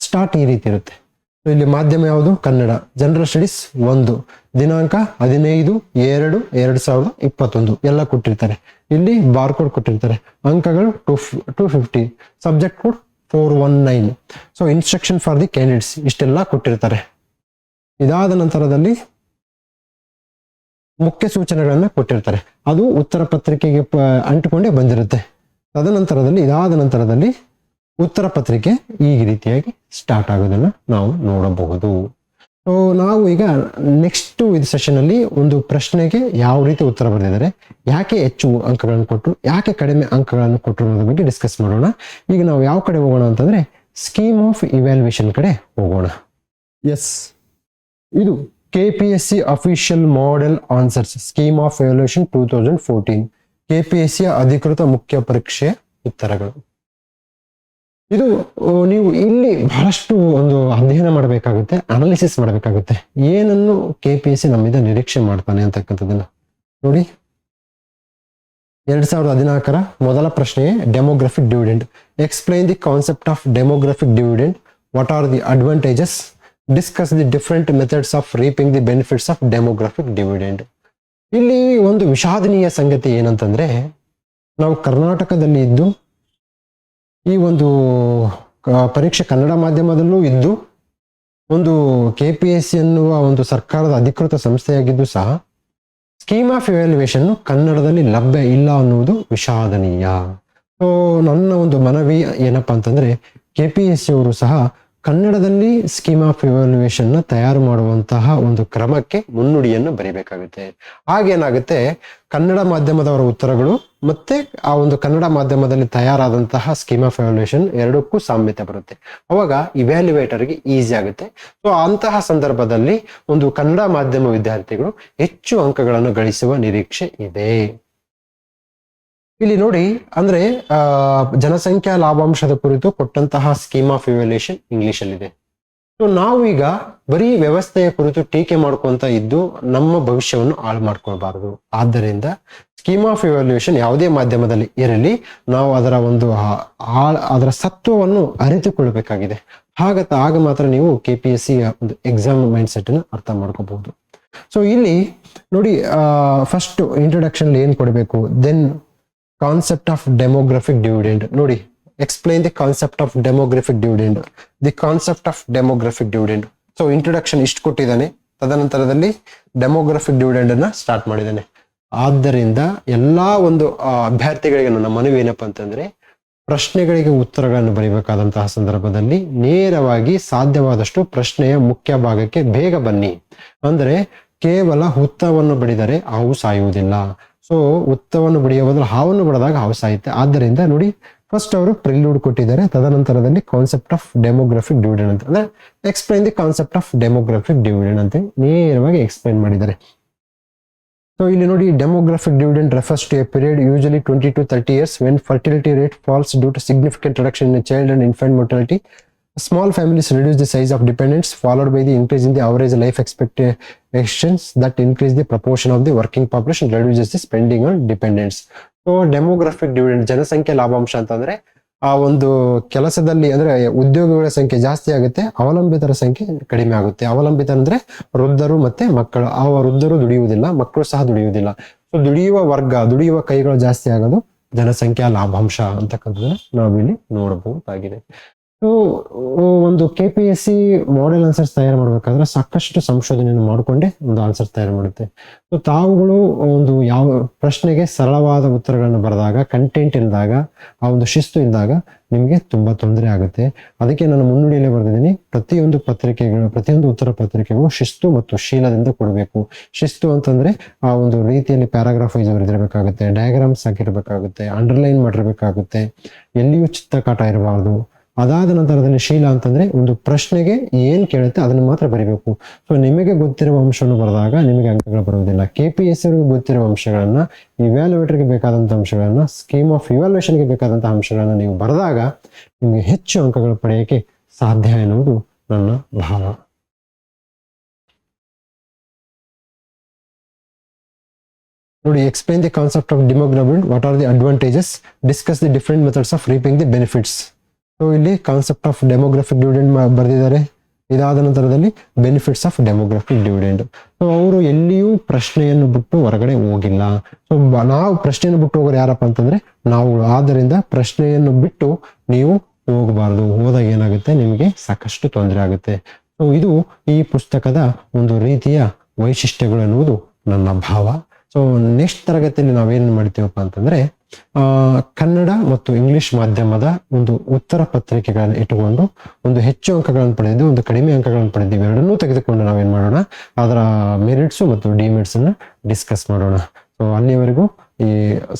ಸ್ಟಾರ್ಟ್ ಈ ರೀತಿ ಇರುತ್ತೆ. ಇಲ್ಲಿ ಮಾಧ್ಯಮ ಯಾವುದು? ಕನ್ನಡ. ಜನರಲ್ ಸ್ಟಡೀಸ್ ಒಂದು. ದಿನಾಂಕ ಹದಿನೈದು, ಎರಡು, ಎರಡ್ ಸಾವಿರದ ಇಪ್ಪತ್ತೊಂದು. ಎಲ್ಲ ಕೊಟ್ಟಿರ್ತಾರೆ. ಇಲ್ಲಿ ಬಾರ್ಕೋಡ್ ಕೊಟ್ಟಿರ್ತಾರೆ. ಅಂಕಗಳು two two fifty. Subject code four one nine so instruction for the candidates ಇಷ್ಟೆಲ್ಲ ಕೊಟ್ಟಿರ್ತಾರೆ. ಇದಾದ ನಂತರದಲ್ಲಿ ಮುಖ್ಯ ಸೂಚನೆಗಳನ್ನ ಕೊಟ್ಟಿರ್ತಾರೆ. ಅದು ಉತ್ತರ ಪತ್ರಿಕೆಗೆ ಅಂಟಿಕೊಂಡೇ ಬಂದಿರುತ್ತೆ. ತದನಂತರದಲ್ಲಿ, ಇದಾದ ನಂತರದಲ್ಲಿ ಉತ್ತರ ಪತ್ರಿಕೆ ಈ ರೀತಿಯಾಗಿ ಸ್ಟಾರ್ಟ್ ಆಗೋದನ್ನ ನಾವು ನೋಡಬಹುದು. ನಾವು ಈಗ ನೆಕ್ಸ್ಟ್ ಇದು ಸೆಷನ್ ಅಲ್ಲಿ ಒಂದು ಪ್ರಶ್ನೆಗೆ ಯಾವ ರೀತಿ ಉತ್ತರ ಬರೆದಿದ್ದಾರೆ, ಯಾಕೆ ಹೆಚ್ಚು ಅಂಕಗಳನ್ನು ಕೊಟ್ಟರು ಯಾಕೆ ಕಡಿಮೆ ಅಂಕಗಳನ್ನು ಕೊಟ್ಟರು ಅನ್ನೋದ್ರ ಬಗ್ಗೆ ಡಿಸ್ಕಸ್ ಮಾಡೋಣ. ಈಗ ನಾವು ಯಾವ ಕಡೆ ಹೋಗೋಣ ಅಂತಂದ್ರೆ ಸ್ಕೀಮ್ ಆಫ್ ಇವ್ಯಾಲ್ಯೂಯೇಷನ್ ಕಡೆ ಹೋಗೋಣ. ಎಸ್ ಇದು K P S C official model answers scheme of evaluation two thousand fourteen K P S ಸಿಯ ಅಧಿಕೃತ ಮುಖ್ಯ ಪರೀಕ್ಷೆ ಉತ್ತರಗಳು. ಇದು ನೀವು ಇಲ್ಲಿ ಬಹಳಷ್ಟು ಒಂದು ಅಧ್ಯಯನ ಮಾಡಬೇಕಾಗುತ್ತೆ ಅನಾಲಿಸಿಸ್ ಮಾಡಬೇಕಾಗುತ್ತೆ. ಏನನ್ನು ಕೆ ಪಿ ಎಸ್ ಸಿ ನಮ್ಮಿಂದ ನಿರೀಕ್ಷೆ ಮಾಡ್ತಾನೆ ಅಂತಕ್ಕಂಥದ್ದನ್ನ ನೋಡಿ. ಎರಡ್ ಸಾವಿರದ ಹದಿನಾಲ್ಕರ ಮೊದಲ ಪ್ರಶ್ನೆಯೇ demographic dividend explain the concept of demographic dividend what are the advantages discuss the different methods of reaping the benefits of demographic dividend ಇಲ್ಲಿ ಒಂದು ವಿಷಾದನೀಯ ಸಂಗತಿ ಏನಂತಂದ್ರೆ, ನಾವು ಕರ್ನಾಟಕದಲ್ಲಿ ಇದ್ದು, ಈ ಒಂದು ಪರೀಕ್ಷೆ ಕನ್ನಡ ಮಾಧ್ಯಮದಲ್ಲೂ ಇದ್ದು, ಒಂದು ಕೆ ಪಿ ಎಸ್ ಸಿ ಎನ್ನುವ ಒಂದು ಸರ್ಕಾರದ ಅಧಿಕೃತ ಸಂಸ್ಥೆಯಾಗಿದ್ದು ಸಹ ಸ್ಕೀಮ್ ಆಫ್ ಇವ್ಯಾಲ್ಯೂಯೇಷನ್ ಕನ್ನಡದಲ್ಲಿ ಲಭ್ಯ ಇಲ್ಲ ಅನ್ನುವುದು ವಿಷಾದನೀಯ. ಸೊ ನನ್ನ ಒಂದು ಮನವಿ ಏನಪ್ಪಾ ಅಂತಂದ್ರೆ ಕೆ ಪಿ ಎಸ್ ಸಿ ಅವರು ಸಹ ಕನ್ನಡದಲ್ಲಿ ಸ್ಕೀಮ್ ಆಫ್ ಇವ್ಯಾಲ್ಯೂಯೇಷನ್ನ ತಯಾರು ಮಾಡುವಂತಹ ಒಂದು ಕ್ರಮಕ್ಕೆ ಮುನ್ನುಡಿಯನ್ನು ಬರೀಬೇಕಾಗುತ್ತೆ. ಹಾಗೇನಾಗುತ್ತೆ? ಕನ್ನಡ ಮಾಧ್ಯಮದವರ ಉತ್ತರಗಳು ಮತ್ತೆ ಆ ಒಂದು ಕನ್ನಡ ಮಾಧ್ಯಮದಲ್ಲಿ ತಯಾರಾದಂತಹ ಸ್ಕೀಮ್ ಆಫ್ ಇವಾಲ್ಯೂಯೇಷನ್ ಎರಡಕ್ಕೂ ಸಾಮ್ಯತೆ ಬರುತ್ತೆ. ಅವಾಗ ಇವ್ಯಾಲ್ಯುವೇಟರ್ಗೆ ಈಸಿ ಆಗುತ್ತೆ. ಸೊ ಅಂತಹ ಸಂದರ್ಭದಲ್ಲಿ ಒಂದು ಕನ್ನಡ ಮಾಧ್ಯಮ ವಿದ್ಯಾರ್ಥಿಗಳು ಹೆಚ್ಚು ಅಂಕಗಳನ್ನು ಗಳಿಸುವ ನಿರೀಕ್ಷೆ ಇದೆ. ಇಲ್ಲಿ ನೋಡಿ, ಅಂದ್ರೆ ಜನಸಂಖ್ಯಾ ಲಾಭಾಂಶದ ಕುರಿತು ಕೊಟ್ಟಂತಹ ಸ್ಕೀಮ್ ಆಫ್ ಇವ್ಯಾಲ್ಯೂಯೇಷನ್ ಇಂಗ್ಲಿಷ್ ಅಲ್ಲಿದೆ ಸೊ ನಾವೀಗ ಬರೀ ವ್ಯವಸ್ಥೆಯ ಕುರಿತು ಟೀಕೆ ಮಾಡ್ಕೊಂತ ಇದ್ದು ನಮ್ಮ ಭವಿಷ್ಯವನ್ನು ಹಾಳು ಮಾಡ್ಕೊಳ್ಬಾರದು. ಆದ್ದರಿಂದ ಸ್ಕೀಮ್ ಆಫ್ ಇವ್ಯಾಲ್ಯೂಯೇಷನ್ ಯಾವುದೇ ಮಾಧ್ಯಮದಲ್ಲಿ ಇರಲಿ, ನಾವು ಅದರ ಒಂದು ಅದರ ಸತ್ವವನ್ನು ಅರಿತುಕೊಳ್ಬೇಕಾಗಿದೆ. ಹಾಗ ಆಗ ಮಾತ್ರ ನೀವು ಕೆ ಪಿ ಎಸ್ ಸಿ ಒಂದು ಎಕ್ಸಾಮ್ ಮೈಂಡ್ ಸೆಟ್ ಅನ್ನು ಅರ್ಥ ಮಾಡ್ಕೋಬಹುದು. ಸೊ ಇಲ್ಲಿ ನೋಡಿ ಫಸ್ಟ್ ಇಂಟ್ರೊಡಕ್ಷನ್ ಏನ್ ಕೊಡಬೇಕು? Then concept of demographic dividend ನೋಡಿ explain the concept of demographic dividend the concept of demographic dividend so introduction ಇಷ್ಟು ಕೊಟ್ಟಿದ್ದಾನೆ. ತದನಂತರದಲ್ಲಿ ಡೆಮೋಗ್ರಫಿಕ್ ಡಿವಿಡೆಂಡ್ ಅನ್ನ ಸ್ಟಾರ್ಟ್ ಮಾಡಿದ್ದಾನೆ. ಆದ್ದರಿಂದ ಎಲ್ಲಾ ಒಂದು ಅಭ್ಯರ್ಥಿಗಳಿಗೆ ನನ್ನ ಮನವಿ ಏನಪ್ಪಾ ಅಂತಂದ್ರೆ, ಪ್ರಶ್ನೆಗಳಿಗೆ ಉತ್ತರಗಳನ್ನು ಬರೀಬೇಕಾದಂತಹ ಸಂದರ್ಭದಲ್ಲಿ ನೇರವಾಗಿ ಸಾಧ್ಯವಾದಷ್ಟು ಪ್ರಶ್ನೆಯ ಮುಖ್ಯ ಭಾಗಕ್ಕೆ ಬೇಗ ಬನ್ನಿ. ಅಂದ್ರೆ ಕೇವಲ ಹುತ್ತವನ್ನು ಬಡಿದರೆ ಹಾವು ಸಾಯುವುದಿಲ್ಲ. ಸೊ ಉತ್ತವನ್ನು ಬಡಿಯುವ ಬದಲು ಹಾವನ್ನು ಬಿಡದಾಗ ಹಾವು ಸಾಯುತ್ತೆ. ಆದ್ದರಿಂದ ನೋಡಿ ಫಸ್ಟ್ ಅವರು ಪ್ರಿಲ್ಯೂಡ್ ಕೊಟ್ಟಿದ್ದಾರೆ. ತದನಂತರದಲ್ಲಿ ಕಾನ್ಸೆಪ್ಟ್ ಆಫ್ ಡೆಮೋಗ್ರಫಿಕ್ ಡಿವಿಡೆಂಡ್ ಅಂತ. ಅಂದ್ರೆ explain the concept of demographic dividend ಅಂತ ನೇರವಾಗಿ ಎಕ್ಸ್ಪ್ಲೈನ್ ಮಾಡಿದ್ದಾರೆ. ಸೊ ಇಲ್ಲಿ ನೋಡಿ demographic dividend refers to a period usually twenty to thirty years when fertility rate falls due to significant reduction in child and infant mortality. Small families reduce the size of dependents followed by the increase in the average life expectations that increase the proportion of the working population reduces the spending on dependents so demographic dividend ಜನಸಂಖ್ಯೆ ಲಾಭಾಂಶ ಅಂತಂದ್ರೆ ಆ ಒಂದು ಕೆಲಸದಲ್ಲಿ ಅಂದ್ರೆ ಉದ್ಯೋಗಿಗಳ ಸಂಖ್ಯೆ ಜಾಸ್ತಿ ಆಗುತ್ತೆ ಅವಲಂಬಿತರ ಸಂಖ್ಯೆ ಕಡಿಮೆ ಆಗುತ್ತೆ ಅವಲಂಬಿತ ಅಂದ್ರೆ ವೃದ್ಧರು ಮತ್ತೆ ಮಕ್ಕಳು ಆ ವೃದ್ಧರು ದುಡಿಯುವುದಿಲ್ಲ ಮಕ್ಕಳು ಸಹ ದುಡಿಯುವುದಿಲ್ಲ ಸೊ ದುಡಿಯುವ ವರ್ಗ ದುಡಿಯುವ ಕೈಗಳು ಜಾಸ್ತಿ ಆಗೋದು ಜನಸಂಖ್ಯಾ ಲಾಭಾಂಶ ಅಂತಕ್ಕಂಥದ್ದನ್ನ ನಾವಿಲ್ಲಿ ನೋಡಬಹುದಾಗಿದೆ ಒಂದು K P S C model answers ತಯಾರು ಮಾಡಬೇಕಾದ್ರೆ ಸಾಕಷ್ಟು ಸಂಶೋಧನೆಯನ್ನು ಮಾಡಿಕೊಂಡೇ ಒಂದು ಆನ್ಸರ್ ತಯಾರು ಮಾಡುತ್ತೆ. ಸೊ ತಾವುಗಳು ಒಂದು ಯಾವ ಪ್ರಶ್ನೆಗೆ ಸರಳವಾದ ಉತ್ತರಗಳನ್ನು ಬರೆದಾಗ ಕಂಟೆಂಟ್ ಇಲ್ಲದಾಗ ಆ ಒಂದು ಶಿಸ್ತು ಇಲ್ಲದಾಗ ನಿಮಗೆ ತುಂಬಾ ತೊಂದರೆ ಆಗುತ್ತೆ. ಅದಕ್ಕೆ ನಾನು ಮುನ್ನುಡಿಯಲ್ಲಿ ಬರೆದಿದ್ದೀನಿ, ಪ್ರತಿಯೊಂದು ಪತ್ರಿಕೆಗಳು, ಪ್ರತಿಯೊಂದು ಉತ್ತರ ಪತ್ರಿಕೆಗಳು ಶಿಸ್ತು ಮತ್ತು ಶೀಲದಿಂದ ಕೊಡಬೇಕು. ಶಿಸ್ತು ಅಂತಂದ್ರೆ ಆ ಒಂದು ರೀತಿಯಲ್ಲಿ ಪ್ಯಾರಾಗ್ರಾಫ್ ವೈಸ್ ಬರೆದಿರಬೇಕಾಗುತ್ತೆ ಡಯಾಗ್ರಾಮ್ಸ್ ಹಾಕಿರಬೇಕಾಗುತ್ತೆ ಅಂಡರ್ಲೈನ್ ಮಾಡಿರಬೇಕಾಗುತ್ತೆ. ಎಲ್ಲಿಯೂ ಚಿತ್ತಕಾಟ ಇರಬಾರ್ದು. ಅದಾದ ನಂತರದಲ್ಲಿ ಶೀಲ ಅಂತಂದ್ರೆ ಒಂದು ಪ್ರಶ್ನೆಗೆ ಏನ್ ಕೇಳುತ್ತೆ ಅದನ್ನು ಮಾತ್ರ ಬರಿಬೇಕು. ಸೊ ನಿಮಗೆ ಗೊತ್ತಿರುವ ಅಂಶವನ್ನು ಬರೆದಾಗ ನಿಮಗೆ ಅಂಕಗಳು ಬರುವುದಿಲ್ಲ. ಕೆ ಪಿ ಎಸ್ ಗೊತ್ತಿರುವ ಅಂಶಗಳನ್ನ ಇವ್ಯಾಲ್ಯುವೇಟರ್ಗೆ ಬೇಕಾದಂತಹ ಅಂಶಗಳನ್ನ ಸ್ಕೀಮ್ ಆಫ್ ಇವ್ಯಾಲ್ಯೂಯೇಷನ್ಗೆ ಬೇಕಾದಂತಹ ಅಂಶಗಳನ್ನ ನೀವು ಬರೆದಾಗ ನಿಮಗೆ ಹೆಚ್ಚು ಅಂಕಗಳು ಪಡೆಯಕ್ಕೆ ಸಾಧ್ಯ ಎನ್ನುವುದು ನನ್ನ ಭಾವ. ನೋಡಿ explain the concept of demography what are the advantages discuss the different methods of reaping the benefits so ಇಲ್ಲಿ ಕಾನ್ಸೆಪ್ಟ್ ಆಫ್ ಡೆಮೋಗ್ರಫಿಕ್ ಡಿವಿಡೆಂಡ್ ಬರೆದಿದ್ದಾರೆ. ಇದಾದ ನಂತರದಲ್ಲಿ benefits of demographic dividend so ಅವರು ಎಲ್ಲಿಯೂ ಪ್ರಶ್ನೆಯನ್ನು ಬಿಟ್ಟು ಹೊರಗಡೆ ಹೋಗಿಲ್ಲ. ಸೊ ನಾವು ಪ್ರಶ್ನೆಯನ್ನು ಬಿಟ್ಟು ಹೋಗೋರು ಯಾರಪ್ಪ ಅಂತಂದ್ರೆ, ನಾವು ಆದ್ದರಿಂದ ಪ್ರಶ್ನೆಯನ್ನು ಬಿಟ್ಟು ನೀವು ಹೋಗಬಾರ್ದು. ಹೋದಾಗ ಏನಾಗುತ್ತೆ? ನಿಮಗೆ ಸಾಕಷ್ಟು ತೊಂದರೆ ಆಗುತ್ತೆ. ಸೊ ಇದು ಈ ಪುಸ್ತಕದ ಒಂದು ರೀತಿಯ ವೈಶಿಷ್ಟ್ಯಗಳು ಎನ್ನುವುದು ನನ್ನ ಭಾವ. ಸೊ ನೆಕ್ಸ್ಟ್ ತರಗತಿಯಲ್ಲಿ ನಾವೇನು ಮಾಡ್ತೀವಪ್ಪ ಅಂತಂದ್ರೆ ಕನ್ನಡ ಮತ್ತು ಇಂಗ್ಲಿಷ್ ಮಾಧ್ಯಮದ ಒಂದು ಉತ್ತರ ಪತ್ರಿಕೆಗಳನ್ನು ಇಟ್ಟುಕೊಂಡು ಒಂದು ಹೆಚ್ಚು ಅಂಕಗಳನ್ನು ಪಡೆದಿದ್ದು, ಒಂದು ಕಡಿಮೆ ಅಂಕಗಳನ್ನು ಪಡೆದಿದ್ದು ಎರಡನ್ನೂ ತೆಗೆದುಕೊಂಡು ನಾವೇನ್ ಮಾಡೋಣ, ಅದರ ಮೆರಿಟ್ಸ್ ಮತ್ತು ಡಿಮೆರಿಟ್ಸ್ ಅನ್ನ ಡಿಸ್ಕಸ್ ಮಾಡೋಣ. ಸೊ ಅಲ್ಲಿಯವರೆಗೂ ಈ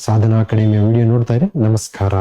ಸಾಧನಾ ಅಕಾಡೆಮಿಯ ವಿಡಿಯೋ ನೋಡ್ತಾ ಇರಿ. ನಮಸ್ಕಾರ.